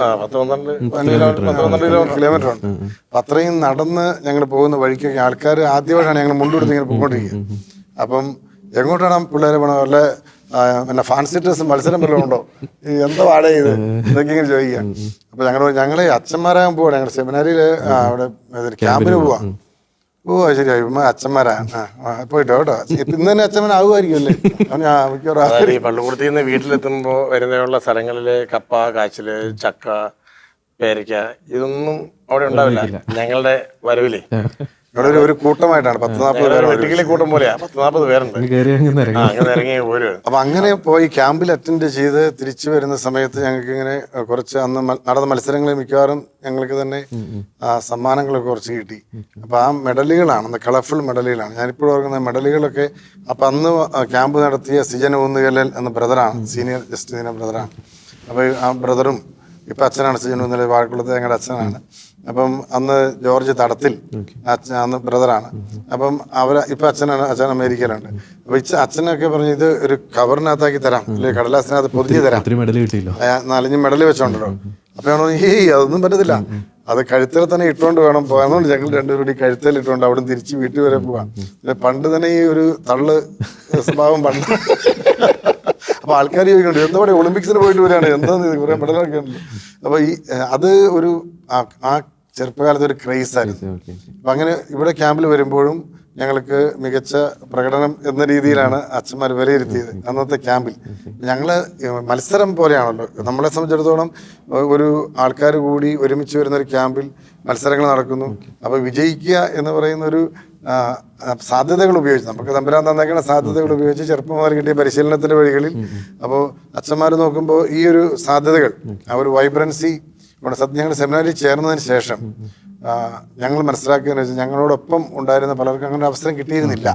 Speaker 3: ഉണ്ട് അപ്പൊ അത്രയും നടന്ന് ഞങ്ങൾ പോകുന്ന വഴിക്കൊക്കെ ആൾക്കാർ ആദ്യമായിട്ടാണ് ഞങ്ങൾ മുണ്ടുകൊടുത്ത് ഇങ്ങനെ പോയിക്കൊണ്ടിരിക്കുന്നത് അപ്പം എങ്ങോട്ടാണ് പിള്ളേരെ പോണത്? വല്ല പിന്നെ ഫാൻസി ഡ്രസ് മത്സരം വല്ലതും ഉണ്ടോ? ഈ എന്താ വാടക ഇത് ഇതൊക്കെ ഇങ്ങനെ ചോദിക്കുക. അപ്പൊ ഞങ്ങൾ ഞങ്ങളെ അച്ഛന്മാരാകാൻ പോവാണ് ഞങ്ങൾ സെമിനാരിയിൽ അവിടെ ക്യാമ്പിന് പോവാ. ഓ ശരി. അച്ഛന്മാരാണ് പോയിട്ടോ കേട്ടോ. ഇപ്പൊ ഇന്ന് തന്നെ അച്ഛന്മാരാകുമായിരിക്കും അല്ലേ? അവന് ആ, മിക്കവാറും
Speaker 1: പള്ളിക്കൂടത്തിൽ നിന്ന് വീട്ടിലെത്തുമ്പോൾ വരുന്നതിനുള്ള സ്ഥലങ്ങളിൽ കപ്പ കാച്ചിൽ ചക്ക പേരയ്ക്ക ഇതൊന്നും അവിടെ ഉണ്ടാവില്ല. ഞങ്ങളുടെ വരവിലേ.
Speaker 3: ഇവിടെ ഒരു കൂട്ടമായിട്ടാണ്. പത്ത് നാൽപ്പത് പേര്
Speaker 1: വെട്ടിക്കിളി കൂട്ടം പോലെയാ. പത്ത് നാൽപ്പത് പേരുണ്ട്.
Speaker 2: അങ്ങനെ ഇറങ്ങി.
Speaker 1: പോരും
Speaker 3: അപ്പൊ അങ്ങനെ പോയി ക്യാമ്പിൽ അറ്റൻഡ് ചെയ്ത് തിരിച്ചു വരുന്ന സമയത്ത് ഞങ്ങൾക്ക് ഇങ്ങനെ കുറച്ച് അന്ന് നടന്ന മത്സരങ്ങളിൽ മിക്കവാറും ഞങ്ങൾക്ക് തന്നെ ആ സമ്മാനങ്ങളൊക്കെ കുറച്ച് കിട്ടി. അപ്പൊ ആ മെഡലുകളാണ് അന്ന് കളർഫുൾ മെഡലുകളാണ്. ഞാനിപ്പോഴും ഓർക്കുന്ന മെഡലുകളൊക്കെ അപ്പൊ അന്ന് ക്യാമ്പ് നടത്തിയ സിജൻ ഊന്നുകല്ലൽ എന്ന ബ്രദറാണ് സീനിയർ ജസ്റ്റിസിന്റെ ബ്രദറാണ്. അപ്പൊ ആ ബ്രദറും ഇപ്പൊ അച്ഛനാണ് സിജൻ ഊന്നുകല്ലൽ വാഴക്കുളത്ത് ഞങ്ങളുടെ അച്ഛനാണ്. അപ്പം അന്ന് ജോർജ് തടത്തിൽ അന്ന് ബ്രദറാണ്. അപ്പം അവർ ഇപ്പൊ അച്ഛനാണ് അച്ഛൻ അമേരിക്കയിലുണ്ട് അപ്പൊ ഇച്ച അച്ഛനൊക്കെ പറഞ്ഞു ഇത് ഒരു കവറിനകത്താക്കി തരാം. അല്ലെങ്കിൽ കടലാസിനകത്ത് പൊതിഞ്ഞ് തരാം. നാലഞ്ച് മെഡൽ വെച്ചോണ്ടല്ലോ. അപ്പൊ ഈ ഏയ് അതൊന്നും പറ്റത്തില്ല. അത് കഴുത്തിൽ തന്നെ ഇട്ടുകൊണ്ട് വേണം പോകാന്നുകൊണ്ട് ഞങ്ങൾ രണ്ടുപേരും കൂടി കഴുത്തിൽ ഇട്ടുകൊണ്ട് അവിടെ തിരിച്ച് വീട്ടിൽ വരെ പോവാം. പണ്ട് തന്നെ ഈ ഒരു തള്ള് സ്വഭാവം പണ്ട്. അപ്പൊ ആൾക്കാർ ചോദിക്കുന്നുണ്ട് എന്താ പറയുക ഒളിമ്പിക്സിന് പോയിട്ട് വരികയാണ്? എന്താ കുറെ മെഡലൊക്കെ ഉണ്ട് അപ്പൊ ഈ അത് ഒരു ആ ചെറുപ്പകാലത്ത് ഒരു ക്രേസ് ആയിരുന്നു അപ്പം അങ്ങനെ ഇവിടെ ക്യാമ്പിൽ വരുമ്പോഴും ഞങ്ങൾക്ക് മികച്ച പ്രകടനം എന്ന രീതിയിലാണ് അച്ഛന്മാർ വിലയിരുത്തിയത് അന്നത്തെ ക്യാമ്പിൽ. ഞങ്ങൾ മത്സരം പോലെയാണല്ലോ. നമ്മളെ സംബന്ധിച്ചിടത്തോളം ഒരു ആൾക്കാർ കൂടി ഒരുമിച്ച് വരുന്ന ഒരു ക്യാമ്പിൽ മത്സരങ്ങൾ നടക്കുന്നു. അപ്പോൾ വിജയിക്കുക എന്ന് പറയുന്ന ഒരു സാധ്യതകൾ ഉപയോഗിച്ച് നമുക്ക് തമ്പുരാൻ തന്നേക്കുന്ന സാധ്യതകൾ ഉപയോഗിച്ച് ചെറുപ്പമാർ കിട്ടിയ പരിശീലനത്തിന്റെ വഴികളിൽ അപ്പോൾ അച്ഛന്മാർ നോക്കുമ്പോൾ ഈ ഒരു സാധ്യതകൾ ആ ഒരു വൈബ്രൻസി ഇവിടെ സത്യം ഞങ്ങൾ സെമിനാറിൽ ചേർന്നതിന് ശേഷം ഞങ്ങൾ മനസ്സിലാക്കിയെന്ന് വെച്ചാൽ ഞങ്ങളോടൊപ്പം ഉണ്ടായിരുന്ന പലർക്കും അങ്ങനെ ഒരു അവസരം കിട്ടിയിരുന്നില്ല.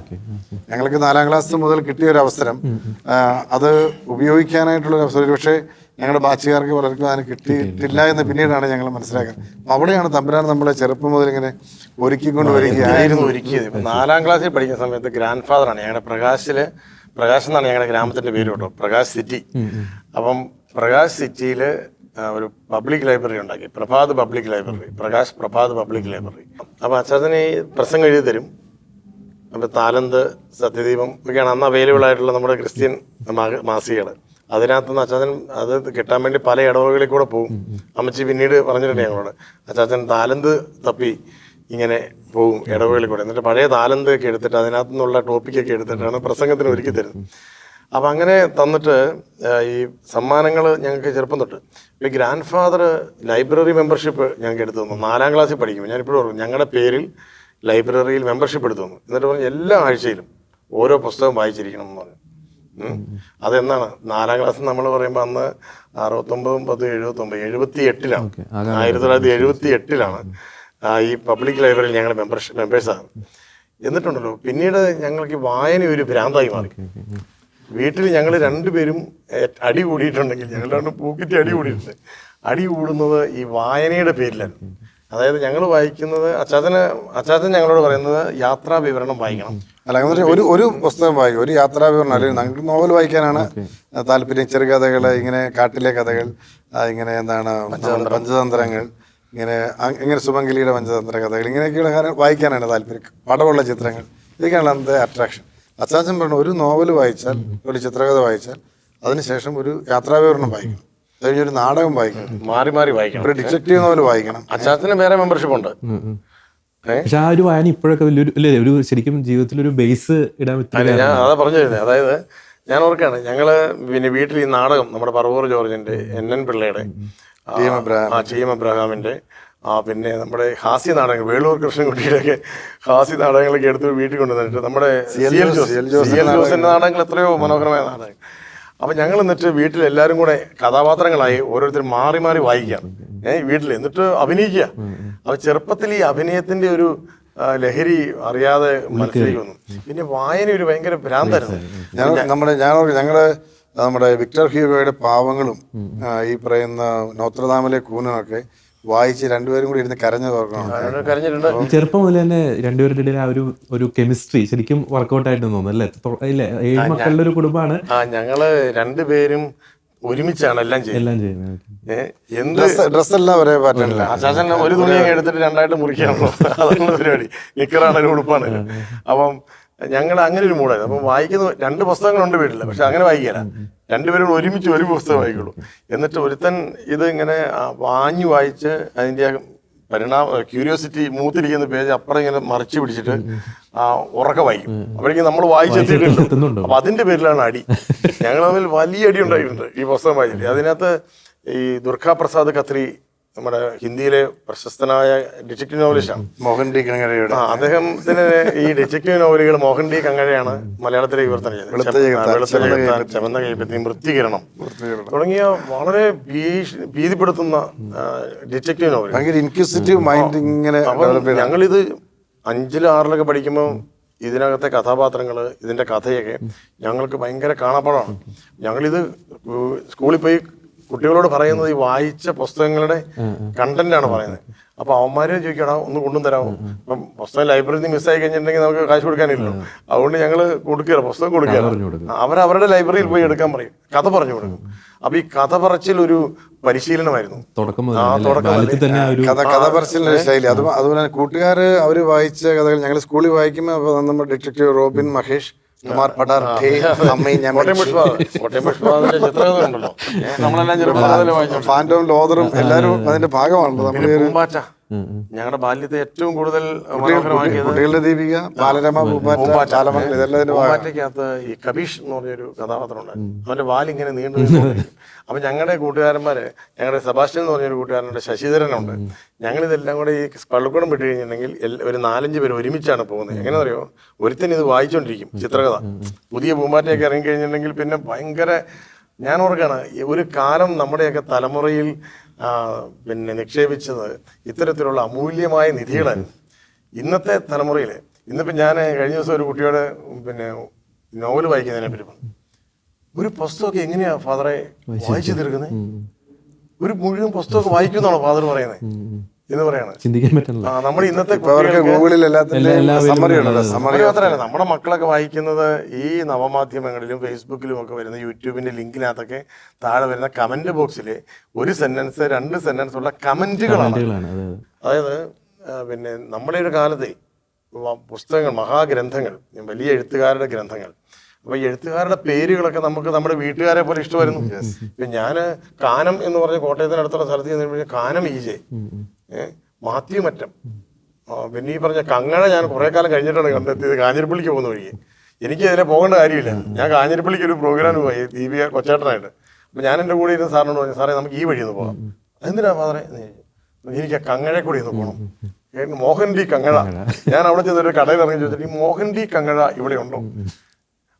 Speaker 3: ഞങ്ങൾക്ക് നാലാം ക്ലാസ് മുതൽ കിട്ടിയ ഒരു അവസരം അത് ഉപയോഗിക്കാനായിട്ടുള്ള ഒരു അവസരം. പക്ഷേ ഞങ്ങളുടെ ബാച്ചുകാർക്ക് പലർക്കും അതിന് കിട്ടിയിട്ടില്ല എന്ന് പിന്നീടാണ് ഞങ്ങൾ മനസ്സിലാക്കുന്നത് അവിടെയാണ് തമ്പുരാൻ നമ്മളെ ചെറുപ്പം മുതൽ ഇങ്ങനെ ഒരുക്കിക്കൊണ്ട് വരികയായിരുന്നു.
Speaker 1: ഒരുക്കിയത്. ഇപ്പൊ നാലാം ക്ലാസ്സിൽ പഠിക്കുന്ന സമയത്ത് ഗ്രാൻഡ് ഫാദറാണ് ഞങ്ങളുടെ പ്രകാശിൽ പ്രകാശ് എന്നാണ് ഞങ്ങളുടെ ഗ്രാമത്തിന്റെ പേര് കേട്ടോ പ്രകാശ് സിറ്റി. അപ്പം പ്രകാശ് സിറ്റിയിൽ ഒരു പബ്ലിക് ലൈബ്രറി ഉണ്ടാക്കി. Prabhat public library Prakash Prabhat public library അപ്പൊ അച്ചാച്ചന് ഈ പ്രസംഗം എഴുതി തരും. അപ്പൊ താലന്ത് സത്യദീപം ഒക്കെയാണ് അന്ന് അവൈലബിൾ ആയിട്ടുള്ള നമ്മുടെ ക്രിസ്ത്യൻ മാസികകൾ അതിനകത്തുനിന്ന് അച്ചാച്ചൻ അത് കിട്ടാൻ വേണ്ടി പല ഇടവകളിൽ കൂടെ പോകും അമ്മച്ചി പിന്നീട് പറഞ്ഞിട്ടുണ്ട് ഞങ്ങളോട്. അച്ചാച്ചൻ താലന്ത് തപ്പി ഇങ്ങനെ പോകും ഇടവകളിൽ കൂടെ. എന്നിട്ട് പഴയ താലന്ത് ഒക്കെ എടുത്തിട്ട് അതിനകത്തു നിന്നുള്ള ടോപ്പിക്കൊക്കെ എടുത്തിട്ടാണ് പ്രസംഗത്തിന് ഒരുക്കി തരുന്നത്. അപ്പം അങ്ങനെ തന്നിട്ട് ഈ സമ്മാനങ്ങൾ ഞങ്ങൾക്ക് ചെറുപ്പം തൊട്ട്. ഈ ഗ്രാൻഡ് ഫാദർ ലൈബ്രറി മെമ്പർഷിപ്പ് ഞങ്ങൾക്ക് എടുത്തു തന്നു. നാലാം ക്ലാസ്സിൽ പഠിക്കുമ്പോൾ ഞാനിപ്പോഴും പറഞ്ഞു ഞങ്ങളുടെ പേരിൽ ലൈബ്രറിയിൽ മെമ്പർഷിപ്പ് എടുത്തു തന്നു. എന്നിട്ട് പറഞ്ഞു എല്ലാ ആഴ്ചയിലും ഓരോ പുസ്തകം വായിച്ചിരിക്കണം എന്ന് പറഞ്ഞു. അതെന്താണ് അതെന്നാണ്? നാലാം ക്ലാസ് നമ്മൾ പറയുമ്പോൾ അന്ന് അറുപത്തൊമ്പതും പത്ത് എഴുപത്തൊമ്പത് എഴുപത്തി എട്ടിലാണ് ആയിരത്തി തൊള്ളായിരത്തി എഴുപത്തി എട്ടിലാണ് ഈ പബ്ലിക് ലൈബ്രറിയിൽ ഞങ്ങളുടെ മെമ്പർഷിപ്പ് മെമ്പേഴ്സാണ് എന്നിട്ടുണ്ടല്ലോ പിന്നീട് ഞങ്ങൾക്ക് വായന ഒരു ഭ്രാന്തായി മാറി. വീട്ടിൽ ഞങ്ങൾ രണ്ടുപേരും അടി കൂടിയിട്ടുണ്ടെങ്കിൽ ഞങ്ങൾ രണ്ടും പൂക്കിറ്റ് അടി കൂടിയിട്ടുണ്ട്. അടി കൂടുന്നത് ഈ വായനയുടെ പേരിലാണ്. അതായത് ഞങ്ങൾ വായിക്കുന്നത് അച്ചാച്ചന് അച്ചാച്ചൻ ഞങ്ങളോട് പറയുന്നത് യാത്രാ വിവരണം വായിക്കണം.
Speaker 3: അല്ല ഒരു ഒരു പുസ്തകം വായിക്കും. ഒരു യാത്രാ വിവരണം. അല്ലെങ്കിൽ ഞങ്ങൾക്ക് നോവൽ വായിക്കാനാണ് താല്പര്യം. ചെറുകഥകൾ ഇങ്ങനെ കാട്ടിലെ കഥകൾ ഇങ്ങനെ എന്താണ് പഞ്ചതന്ത്രങ്ങൾ ഇങ്ങനെ ഇങ്ങനെ സുമംഗലിയുടെ പഞ്ചതന്ത്ര കഥകൾ ഇങ്ങനെയൊക്കെയുള്ള വായിക്കാനാണ് താല്പര്യം. പടമുള്ള ചിത്രങ്ങൾ ഇതൊക്കെയാണ് അതിന്റെ അട്രാക്ഷൻ അച്ചാച്ചൻ പറഞ്ഞു ഒരു നോവൽ വായിച്ചാൽ ഒരു ചിത്രകഥ വായിച്ചാൽ അതിനുശേഷം ഒരു യാത്രാവിവരണം വായിക്കണം. കഴിഞ്ഞൊരു ഒരു നാടകം വായിക്കണം.
Speaker 1: മാറി മാറി വായിക്കണം.
Speaker 3: ഒരു ഡിറ്റക്റ്റീവ് നോവൽ വായിക്കണം.
Speaker 1: അച്ചാച്ചന് വേറെ മെമ്പർഷിപ്പ് ഉണ്ട്?
Speaker 2: പക്ഷെ ആ ഒരു വായന ഇപ്പോഴൊക്കെ വലിയൊരു അല്ലേ ഒരു ശരിക്കും ജീവിതത്തിൽ ഒരു ബേസ് ഇടാൻ
Speaker 1: അല്ല
Speaker 2: പറ്റില്ല
Speaker 1: ഞാൻ അതാ പറഞ്ഞു തരുന്നത് അതായത് ഞാൻ ഓർക്കാണ് ഞങ്ങൾ പിന്നെ വീട്ടിൽ ഈ നാടകം നമ്മുടെ പറവൂർ ജോർജിന്റെ എൻ എൻ പിള്ളയുടെ ആ,
Speaker 3: അബ്രഹാമിന്റെ.
Speaker 1: ആ പിന്നെ നമ്മുടെ ഹാസ്യ നാടകങ്ങൾ വേളൂർ കൃഷ്ണൻകുട്ടിയുടെയൊക്കെ ഹാസ്യ നാടകങ്ങളൊക്കെ എടുത്ത് വീട്ടിൽ കൊണ്ടുവന്നിട്ട് നമ്മുടെ C L
Speaker 3: Jose,
Speaker 1: Jose
Speaker 3: C L ജോസിന്റെ
Speaker 1: സി എൽ ജോസിന്റെ നാടകങ്ങൾ എത്രയോ മനോഹരമായ നാടകങ്ങൾ. അപ്പൊ ഞങ്ങൾ എന്നിട്ട് വീട്ടിൽ എല്ലാവരും കൂടെ കഥാപാത്രങ്ങളായി ഓരോരുത്തർ മാറി മാറി വായിക്കാം. ഏഹ് വീട്ടിൽ എന്നിട്ട് അഭിനയിക്കുക. അപ്പൊ ചെറുപ്പത്തിൽ ഈ അഭിനയത്തിന്റെ ഒരു ലഹരി അറിയാതെ മനസ്സിലേക്ക് വന്നു. പിന്നെ വായന ഒരു ഭയങ്കര ഭ്രാന്തായിരുന്നു.
Speaker 3: ഞങ്ങൾ നമ്മുടെ ഞാൻ ഓർക്കുന്നു, ഞങ്ങൾ നമ്മുടെ വിക്ടർ ഹ്യൂഗോയുടെ പാവങ്ങളും ഈ പറയുന്ന നോത്രദാമിലെ കൂനൊക്കെ വായിച്ച് രണ്ടുപേരും കൂടി ഇരുന്ന് കരഞ്ഞു
Speaker 1: തുറക്കണം കരഞ്ഞിട്ടുണ്ട്.
Speaker 2: ചെറുപ്പം മുതൽ തന്നെ രണ്ടുപേരുടെ ഇടയിൽ ആ ഒരു ഒരു കെമിസ്ട്രി ശരിക്കും വർക്കൗട്ട് ആയിട്ട് തോന്നുന്നു അല്ലേ? ഏഴ് മക്കളുടെ ഒരു കുടുംബമാണ്.
Speaker 1: ആ ഞങ്ങൾ രണ്ടുപേരും ഒരുമിച്ചാണ് എല്ലാം ചെയ്യുന്നത്. എന്ത്
Speaker 3: ഡ്രസ് എല്ലാം ഒരേ പാറ്റേണില്ല
Speaker 1: ആശാസൻ ഒരു തുണി അങ്ങ് എടുത്തിട്ട് രണ്ടായിട്ട് മുറിക്കാണല്ലോ അതാണ് പരിപാടി. നിക്കറാണ് ഒരു ഉടുപ്പാണ്. അപ്പം ഞങ്ങൾ അങ്ങനെ ഒരു മൂടായിരുന്നു അപ്പം വായിക്കുന്ന രണ്ട് പുസ്തകങ്ങളുണ്ട് വീട്ടിൽ പക്ഷെ അങ്ങനെ വായിക്കാന രണ്ടുപേരും കൂടെ ഒരുമിച്ച് ഒരു പുസ്തകം വായിക്കുള്ളൂ. എന്നിട്ട് ഒരുത്തൻ ഇത് ഇങ്ങനെ വാഞ്ഞു വായിച്ച് അതിന്റെ പരിണാമ ക്യൂരിയോസിറ്റി മൂത്തിരിക്കുന്ന പേജ് അപ്പുറം ഇങ്ങനെ മറിച്ച് പിടിച്ചിട്ട് ആ ഉറക്ക വായിക്കും. അപ്പോഴേക്കും നമ്മൾ വായിച്ചെത്തിയിട്ടുണ്ട്? അപ്പൊ അതിന്റെ പേരിലാണ് അടി. ഞങ്ങൾ തമ്മിൽ വലിയ അടി ഉണ്ടായിട്ടുണ്ട് ഈ പുസ്തകം വായിച്ചിട്ട്. അതിനകത്ത് ഈ ദുർഗാ കത്രി നമ്മുടെ ഹിന്ദിയിലെ പ്രശസ്തനായ ഡിറ്റക്റ്റീവ് നോവലിസ്റ്റാണ്.
Speaker 3: മോഹൻ ഡി കങ്ങരയുടെ
Speaker 1: അദ്ദേഹത്തിന് ഈ ഡിറ്റക്റ്റീവ് നോവലുകൾ മോഹൻ ഡി കങ്ങരയാണ് മലയാളത്തിലെ വിവർത്തനം ചെയ്തത്. ചെമന്ന കൈപ്പത്തി. മൃത്തികിരണം തുടങ്ങിയ വളരെ ഭീതിപ്പെടുത്തുന്ന ഡിറ്റക്റ്റീവ് നോവൽ
Speaker 3: ഇൻക്വിസിറ്റീവ് മൈൻഡ് ഇങ്ങനെ
Speaker 1: ഞങ്ങളിത് അഞ്ചിലും ആറിലൊക്കെ പഠിക്കുമ്പോൾ ഇതിനകത്തെ കഥാപാത്രങ്ങൾ ഇതിന്റെ കഥയൊക്കെ ഞങ്ങൾക്ക് ഭയങ്കര കാണാപ്പാടാണ് ഞങ്ങളിത് സ്കൂളിൽ പോയി കുട്ടികളോട് പറയുന്നത് ഈ വായിച്ച പുസ്തകങ്ങളുടെ കണ്ടന്റ് ആണ് പറയുന്നത്. അപ്പൊ അവന്മാരെ ചോദിക്കടാ ഒന്ന് കൊണ്ടും തരാമോ? അപ്പം പുസ്തകം ലൈബ്രറിയിൽ നിന്ന് മിസ്സായി കഴിഞ്ഞിട്ടുണ്ടെങ്കിൽ നമുക്ക് കാശ് കൊടുക്കാനില്ലല്ലോ. അതുകൊണ്ട് ഞങ്ങൾ കൊടുക്കുകയില്ല പുസ്തകം
Speaker 2: കൊടുക്കുക
Speaker 1: കൊടുക്കുകയില്ല. അവരുടെ ലൈബ്രറിയിൽ പോയി എടുക്കാൻ പറയും. കഥ പറഞ്ഞു കൊടുക്കും. അപ്പൊ ഈ കഥ പറച്ചിൽ ഒരു പരിശീലനമായിരുന്നു.
Speaker 2: തുടക്കം മുതൽ അല്ലേ?
Speaker 1: തുടക്കം
Speaker 2: തന്നെ ഒരു
Speaker 3: കഥ കഥ പറച്ചിലിന്റെ ഒരു ശൈലി. അത് അതുപോലെ തന്നെ കൂട്ടുകാർ അവർ വായിച്ച കഥകൾ ഞങ്ങൾ സ്കൂളിൽ വായിക്കുമ്പോൾ നമ്മുടെ ഡിറ്റക്റ്റീവ് റോബിൻ മഹേഷ് കുമാർ പടാർ ഠേ, അമ്മയും ഞാൻ എല്ലാരും അതിന്റെ ഭാഗമാണല്ലോ.
Speaker 1: പൂമ്പാറ്റ. ഞങ്ങളുടെ ബാല്യത്തെ ഏറ്റവും കൂടുതൽ മനോഹരമാക്കിയത്
Speaker 3: ദീപിക ബാലരമ
Speaker 1: പൂമ്പാറ്റയ്ക്കകത്ത് ഈ കബീഷ് എന്ന് പറഞ്ഞൊരു കഥാപാത്രം ഉണ്ട് അവന്റെ വാലിങ്ങനെ നീണ്ടു. അപ്പൊ ഞങ്ങളുടെ കൂട്ടുകാരന്മാര് ഞങ്ങളുടെ സെബാസ്റ്റ്യൻ എന്ന് പറഞ്ഞൊരു കൂട്ടുകാരനുണ്ട് ശശിധരനുണ്ട്. ഞങ്ങൾ ഇതെല്ലാം കൂടെ ഈ പള്ളിക്കൂടം വിട്ട് കഴിഞ്ഞിട്ടുണ്ടെങ്കിൽ ഒരു നാലഞ്ച് പേര് ഒരുമിച്ചാണ് പോകുന്നത്. എങ്ങനെ അറിയോ ഒരുത്തൻ ഇത് വായിച്ചുകൊണ്ടിരിക്കും ചിത്രകഥ. പുതിയ പൂമ്പാറ്റയൊക്കെ ഇറങ്ങി കഴിഞ്ഞിട്ടുണ്ടെങ്കിൽ പിന്നെ ഭയങ്കര ഞാൻ ഓർക്കാണ് ഒരു കാലം നമ്മുടെയൊക്കെ തലമുറയിൽ പിന്നെ നിക്ഷേപിച്ചത് ഇത്തരത്തിലുള്ള അമൂല്യമായ നിധികളായിരുന്നു ഇന്നത്തെ തലമുറയിൽ ഇന്നിപ്പോൾ ഞാൻ കഴിഞ്ഞ ദിവസം ഒരു കുട്ടിയോട് പിന്നെ നോവൽ വായിക്കുന്നതിനെ പറ്റി പറഞ്ഞു. ഒരു പുസ്തകമൊക്കെ എങ്ങനെയാ ഫാദറെ വായിച്ചു തീർക്കുന്നത് ഒരു മുഴുവൻ പുസ്തകമൊക്കെ വായിക്കുന്നാണോ ഫാദർ പറയുന്നത്? എന്ന് പറയാണ്.
Speaker 2: ചിന്തിക്കാൻ പറ്റില്ല
Speaker 1: ആ നമ്മുടെ ഇന്നത്തെ
Speaker 3: ഗൂഗിളിൽ
Speaker 1: മാത്രമല്ല നമ്മുടെ മക്കളൊക്കെ വായിക്കുന്നത് ഈ നവമാധ്യമങ്ങളിലും ഫേസ്ബുക്കിലും ഒക്കെ വരുന്ന യൂട്യൂബിന്റെ ലിങ്കിനകത്തൊക്കെ താഴെ വരുന്ന കമന്റ് ബോക്സിൽ ഒരു സെന്റൻസ് രണ്ട് സെന്റൻസ് ഉള്ള കമന്റുകളാണ്
Speaker 2: കമന്റുകളാണ് അതെ അതെ.
Speaker 1: അതായത് പിന്നെ നമ്മുടെ ഒരു കാലത്തെ പുസ്തകങ്ങൾ മഹാഗ്രന്ഥങ്ങൾ വലിയ എഴുത്തുകാരുടെ ഗ്രന്ഥങ്ങൾ. അപ്പൊ ഈ എഴുത്തുകാരുടെ പേരുകളൊക്കെ നമുക്ക് നമ്മുടെ വീട്ടുകാരെ പോലെ ഇഷ്ടമായിരുന്നു ഇപ്പൊ ഞാൻ കാനം എന്ന് പറഞ്ഞ കോട്ടയത്തിനടുത്തുള്ള സ്ഥലത്ത് ചെന്ന് കാനം ഈ ജെ ഏഹ് മാത്യു മറ്റം ആ, പിന്നെ ഈ പറഞ്ഞ കങ്ങഴ ഞാൻ കുറെ കാലം കഴിഞ്ഞിട്ടാണ് കണ്ടെത്തിയത്. കാഞ്ഞിരപ്പള്ളിക്ക് പോകുന്ന വഴിക്ക്. എനിക്ക് അതിനെ പോകേണ്ട കാര്യമില്ല. ഞാൻ കാഞ്ഞിരപ്പള്ളിക്ക് ഒരു പ്രോഗ്രാം പോയി. ദീപിക കൊച്ചേട്ടനായിട്ട്. അപ്പം ഞാൻ എന്റെ കൂടെ ഇരുന്ന് സാറിനോട് പറഞ്ഞു സാറേ നമുക്ക് ഈ വഴി ഒന്ന് പോകാം. അതെന്തിനാ ഫാദറെ. എനിക്ക് ആ കങ്ങഴെ കൂടി ഒന്ന് പോകണം മോഹൻ ഡി കങ്ങഴ. ഞാൻ അവിടെ ചെന്നൊരു ഒരു കടയിൽ ഇറങ്ങി ചോദിച്ചിട്ട് ഈ മോഹൻ ഡി കങ്ങഴ ഇവിടെ ഉണ്ടോ?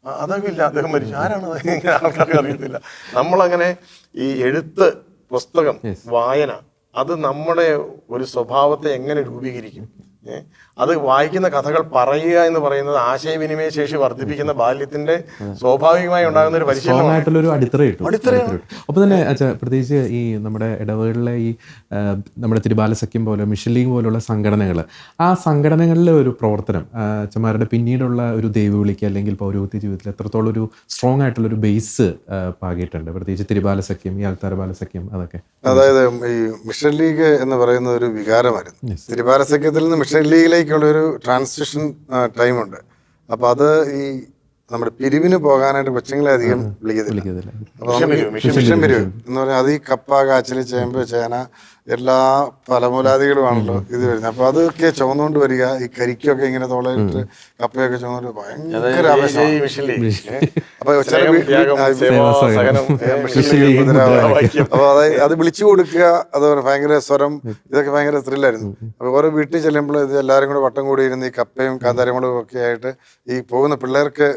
Speaker 1: അതൊക്കെ ഇല്ല. അദ്ദേഹം മരിച്ചു. ആരാണ് ആൾക്കാർക്ക് അറിയത്തില്ല. നമ്മളങ്ങനെ ഈ എഴുത്ത് പുസ്തകം വായന അത് നമ്മുടെ ഒരു സ്വഭാവത്തെ എങ്ങനെ രൂപീകരിക്കും? അത് വായിക്കുന്ന കഥകൾ പറയുക എന്ന് പറയുന്നത് ആശയവിനിമയ ശേഷി വർദ്ധിപ്പിക്കുന്ന ബാല്യത്തിന്റെ സ്വാഭാവികമായി ഉണ്ടാകുന്ന ഒരു
Speaker 2: പരിശീലനമായിട്ടുള്ളൊരു അടിത്തറ അപ്പൊ തന്നെ അച്ഛാ പ്രത്യേകിച്ച് ഈ നമ്മുടെ ഇടവകളിലെ ഈ നമ്മുടെ തിരുബാലസഖ്യം പോലെ മിഷൻ ലീഗ് പോലുള്ള സംഘടനകൾ ആ സംഘടനകളിലെ ഒരു പ്രവർത്തനം അച്ഛന്മാരുടെ പിന്നീടുള്ള ഒരു ദൈവവിളിക്ക് അല്ലെങ്കിൽ പൗരോഹിത്യ ജീവിതത്തിൽ എത്രത്തോളം ഒരു സ്ട്രോങ് ആയിട്ടുള്ള ഒരു ബേസ് പാകിയിട്ടുണ്ട്. പ്രത്യേകിച്ച് തിരുബാലസഖ്യം ഈ ആൾത്താര ബാലസഖ്യം അതൊക്കെ.
Speaker 3: അതായത് ഈ മിഷൻ ലീഗ് എന്ന് പറയുന്ന ഒരു വികാരമായിരുന്നു. തിരുബാലസഖ്യത്തിൽ നിന്ന് മിഷൻ ലീഗിലേക്കുള്ളൊരു ട്രാൻസിഷൻ ടൈമുണ്ട് അപ്പൊ അത് ഈ നമ്മുടെ പിരിവിന് പോകാനായിട്ട് കൊച്ചുങ്ങളെ അധികം വിളിക്കത്തില്ല. മിഷൻ പിരിവ് എന്ന് പറഞ്ഞാൽ അത് ഈ കപ്പ കാച്ചിൽ ചേമ്പ് ചേന എല്ലാ ഫലമൂലാദികളുമാണല്ലോ ഇത് വരുന്നത്. അപ്പൊ അതൊക്കെ ചുമന്നുകൊണ്ട് വരിക ഈ കരിക്കൊക്കെ ഇങ്ങനെ തോളയിട്ട് കപ്പയൊക്കെ ചുമന്നുകൊണ്ട് ഭയങ്കര അപ്പൊ. അപ്പൊ അത് അത് വിളിച്ചു കൊടുക്കുക അത് ഭയങ്കര സ്വരം ഇതൊക്കെ ഭയങ്കര ത്രില്ലായിരുന്നു. അപ്പൊ ഓരോ വീട്ടിൽ ചെല്ലുമ്പോൾ ഇത് എല്ലാവരും കൂടെ വട്ടം കൂടി ഇരുന്ന് ഈ കപ്പയും കാന്താരമുളകും ഒക്കെ ആയിട്ട് ഈ പോകുന്ന പിള്ളേർക്ക്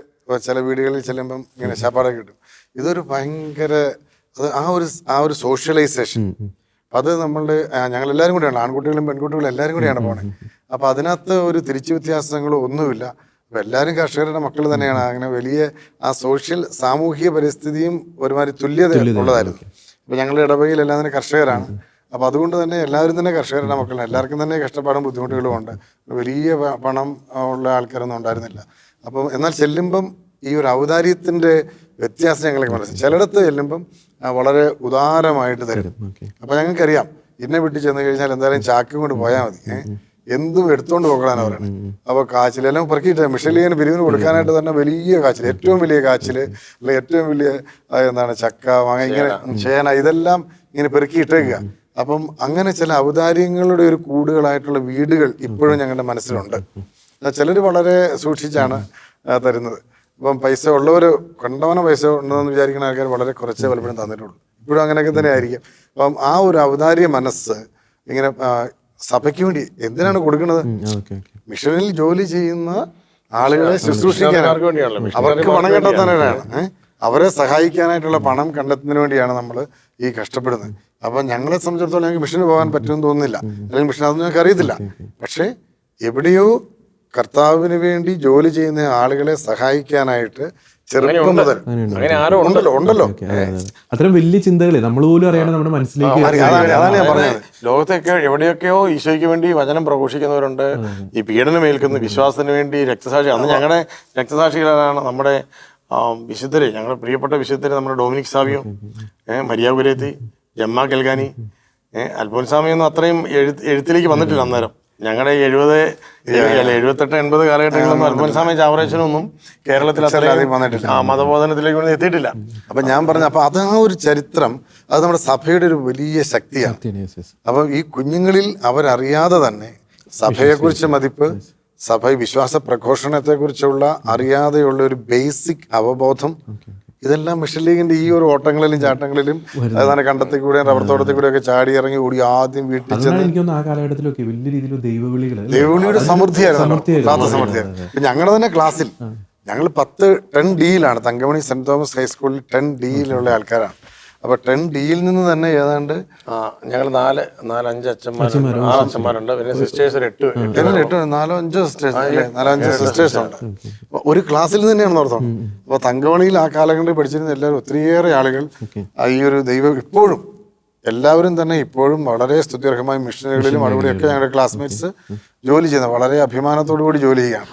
Speaker 3: ചില വീടുകളിൽ ചെല്ലുമ്പം ഇങ്ങനെ ശാപ്പാടൊക്കെ കിട്ടും. ഇതൊരു ഭയങ്കര അത് ആ ഒരു ആ ഒരു സോഷ്യലൈസേഷൻ അത് നമ്മളുടെ ഞങ്ങൾ എല്ലാവരും കൂടെയാണ് ആൺകുട്ടികളും പെൺകുട്ടികളും എല്ലാവരും കൂടിയാണ് പോണേ. അപ്പോൾ അതിനകത്ത് ഒരു തിരിച്ചു വ്യത്യാസങ്ങളോ ഒന്നുമില്ല. അപ്പം എല്ലാവരും കർഷകരുടെ മക്കൾ തന്നെയാണ്. അങ്ങനെ വലിയ ആ സോഷ്യൽ സാമൂഹിക പരിസ്ഥിതിയും ഒരുമാതിരി തുല്യത ഉള്ളതായിരുന്നു. അപ്പം ഞങ്ങളുടെ ഇടവകയിൽ എല്ലാം തന്നെ കർഷകരാണ്. അപ്പോൾ അതുകൊണ്ട് തന്നെ എല്ലാവരും തന്നെ കർഷകരുടെ മക്കളാണ്. എല്ലാവർക്കും തന്നെ കഷ്ടപ്പാടും ബുദ്ധിമുട്ടുകളും ഉണ്ട് വലിയ പണം ഉള്ള ആൾക്കാരൊന്നും ഉണ്ടായിരുന്നില്ല. അപ്പം എന്നാൽ ചെല്ലുമ്പം ഈ ഒരു ഔദാര്യത്തിന്റെ വ്യത്യാസം ഞങ്ങൾക്ക് മനസ്സിലായി ചിലയിടത്ത് ചെല്ലുമ്പം വളരെ ഉദാരമായിട്ട് തരും. അപ്പൊ ഞങ്ങൾക്കറിയാം എന്നെ വീട്ടിൽ ചെന്ന് കഴിഞ്ഞാൽ എന്തായാലും ചാക്കും കൊണ്ട് പോയാൽ മതി. എന്തും എടുത്തുകൊണ്ട് പോകാനാണ് പറയുന്നത് അപ്പൊ കാച്ചിൽ എല്ലാം പെറുക്കിയിട്ട് മിഷലിയന് പിരിവിന് കൊടുക്കാനായിട്ട് തന്നെ വലിയ കാച്ചിൽ ഏറ്റവും വലിയ കാച്ചിൽ അല്ലെ ഏറ്റവും വലിയ എന്താണ് ചക്ക മാങ്ങ ഇങ്ങനെ ചേന ഇതെല്ലാം ഇങ്ങനെ പെറുക്കി ഇട്ടേക്കുക അപ്പം അങ്ങനെ ചില ഔദാര്യങ്ങളുടെ ഒരു കൂടുകളായിട്ടുള്ള വീടുകൾ ഇപ്പോഴും ഞങ്ങളുടെ മനസ്സിലുണ്ട്. ചിലർ വളരെ സൂക്ഷിച്ചാണ് തരുന്നത്. ഇപ്പം പൈസ ഉള്ളവർ കണ്ടവന പൈസ ഉണ്ടെന്ന് വിചാരിക്കുന്ന ആൾക്കാർ വളരെ കുറച്ചേ പലപ്പോഴും തന്നിട്ടുള്ളൂ. ഇപ്പോഴും അങ്ങനെയൊക്കെ തന്നെ ആയിരിക്കും അപ്പം ആ ഒരു അവതാരിയ മനസ്സ് ഇങ്ങനെ സഭയ്ക്ക് വേണ്ടി എന്തിനാണ് കൊടുക്കുന്നത്? മിഷനിൽ ജോലി ചെയ്യുന്ന ആളുകളെ ശുശ്രൂഷിക്കാൻ. അവർക്ക് പണം കണ്ടെത്താനായിട്ടാണ് അവരെ സഹായിക്കാനായിട്ടുള്ള പണം കണ്ടെത്തുന്നതിന് വേണ്ടിയാണ് നമ്മൾ ഈ കഷ്ടപ്പെടുന്നത്. അപ്പൊ ഞങ്ങളെ സംബന്ധിച്ചിടത്തോളം ഞങ്ങൾക്ക് മിഷന് പോകാൻ പറ്റുമെന്ന് തോന്നുന്നില്ല. അല്ലെങ്കിൽ മിഷൻ അതൊന്നും ഞങ്ങൾക്ക് അറിയത്തില്ല പക്ഷേ എവിടെയോ കർത്താവിന് വേണ്ടി ജോലി ചെയ്യുന്ന ആളുകളെ സഹായിക്കാനായിട്ട് ചെറുപ്പം മുതൽ.
Speaker 1: അങ്ങനെ ആരോ
Speaker 3: ഉണ്ടല്ലോ ഉണ്ടല്ലോ.
Speaker 2: ഓക്കെ അതെ അതെ. അത്രയും വലിയ ചിന്തകളെ. നമ്മൾ പോലും അറിയാതെ നമ്മുടെ മനസ്സിലേക്ക്
Speaker 3: അതാണ് ഞാൻ പറഞ്ഞത്.
Speaker 1: ലോകത്തൊക്കെ എവിടെയൊക്കെയോ ഈശോയ്ക്ക് വേണ്ടി വചനം പ്രഘോഷിക്കുന്നവരുണ്ട്. ഈ പീഡനം ഏൽക്കുന്ന വിശ്വാസത്തിന് വേണ്ടി രക്തസാക്ഷി. അന്ന് ഞങ്ങളുടെ രക്തസാക്ഷികളാണ് നമ്മുടെ വിശുദ്ധരെ ഞങ്ങളുടെ പ്രിയപ്പെട്ട വിശുദ്ധരെ നമ്മുടെ ഡൊമിനിക് സാവിയോ ഏഹ് മരിയ കുരേത്തി ജമ്മ കെൽഗാനി ഏഹ് അൽഫോൻസാമിയൊന്നും അത്രയും എഴുത്ത് എഴുത്തിലേക്ക് വന്നിട്ടില്ല അന്നേരം. ഞങ്ങളുടെ എഴുപത് അല്ല എഴുപത്തെട്ട് എൺപത് കാലഘട്ടങ്ങളിലൊന്നും അൽഫോൻസാമി ചാവറേശ്വരൊന്നും കേരളത്തിൽ. അത്രയും ആ, മതബോധനത്തിലേക്ക് ഒന്നും എത്തിയിട്ടില്ല.
Speaker 3: അപ്പൊ ഞാൻ പറഞ്ഞ അപ്പൊ അത് ആ ഒരു ചരിത്രം അത് നമ്മുടെ സഭയുടെ ഒരു വലിയ ശക്തിയാണ്.
Speaker 2: yes.
Speaker 3: ഈ കുഞ്ഞുങ്ങളിൽ അവരറിയാതെ തന്നെ സഭയെക്കുറിച്ച് മതിപ്പ് സഭ വിശ്വാസ പ്രഘോഷണത്തെക്കുറിച്ചുള്ള അറിയാതെയുള്ള ഒരു ബേസിക് അവബോധം ഇതെല്ലാം മിഷൻ ലീഗിന്റെ ഈ ഒരു ഓട്ടങ്ങളിലും ചാട്ടങ്ങളിലും അതാണ് കണ്ടത്തിൽ കൂടെയും റബ്ബർ തോട്ടത്തിൽ കൂടെ ഒക്കെ ചാടി ഇറങ്ങി ഓടി ആദ്യം വീട്ടിൽ
Speaker 2: ആ കാലഘട്ടത്തിലൊക്കെ വലിയ രീതിയിൽ ദൈവവിളികൾ
Speaker 3: ദൈവവിളിയുടെ സമൃദ്ധിയായിരുന്നു ഞങ്ങളുടെ തന്നെ ക്ലാസ്സിൽ ഞങ്ങൾ പത്ത് ടെൻ ഡിയിലാണ് തങ്കമണി സെന്റ് തോമസ് ഹൈസ്കൂളിൽ ടെൻ ഡിയിലുള്ള ആൾക്കാരാണ്. അപ്പൊ ടെൻ ഡിയിൽ നിന്ന് തന്നെ ഏതാണ്ട്
Speaker 1: ആ ഞങ്ങൾ നാല് നാല് അഞ്ച് അച്ഛന്മാരുണ്ട് ആറ് അച്ഛന്മാരുണ്ട്. പിന്നെ സിസ്റ്റേഴ്സ് ഒരു എട്ട് എട്ട്
Speaker 3: എട്ട് നാലോ അഞ്ചോ സിസ്റ്റേഴ്സ് നാലോ അഞ്ചോ സിസ്റ്റേഴ്സ് ഉണ്ട്. ഒരു ക്ലാസ്സിൽ നിന്ന് തന്നെയാണ് നടത്തണം അപ്പൊ തങ്കമണിയിൽ ആ കാലങ്ങളിൽ പഠിച്ചിരുന്ന എല്ലാവരും ഒത്തിരിയേറെ ആളുകൾ ആ ഈ ഒരു ദൈവം ഇപ്പോഴും എല്ലാവരും തന്നെ ഇപ്പോഴും വളരെ സ്തുത്യർഹമായ മിഷനറികളിലും അവിടെയൊക്കെ ഞങ്ങളുടെ ക്ലാസ്മേറ്റ്സ് ജോലി ചെയ്യുന്നത് വളരെ അഭിമാനത്തോടു കൂടി ജോലി ചെയ്യുകയാണ്.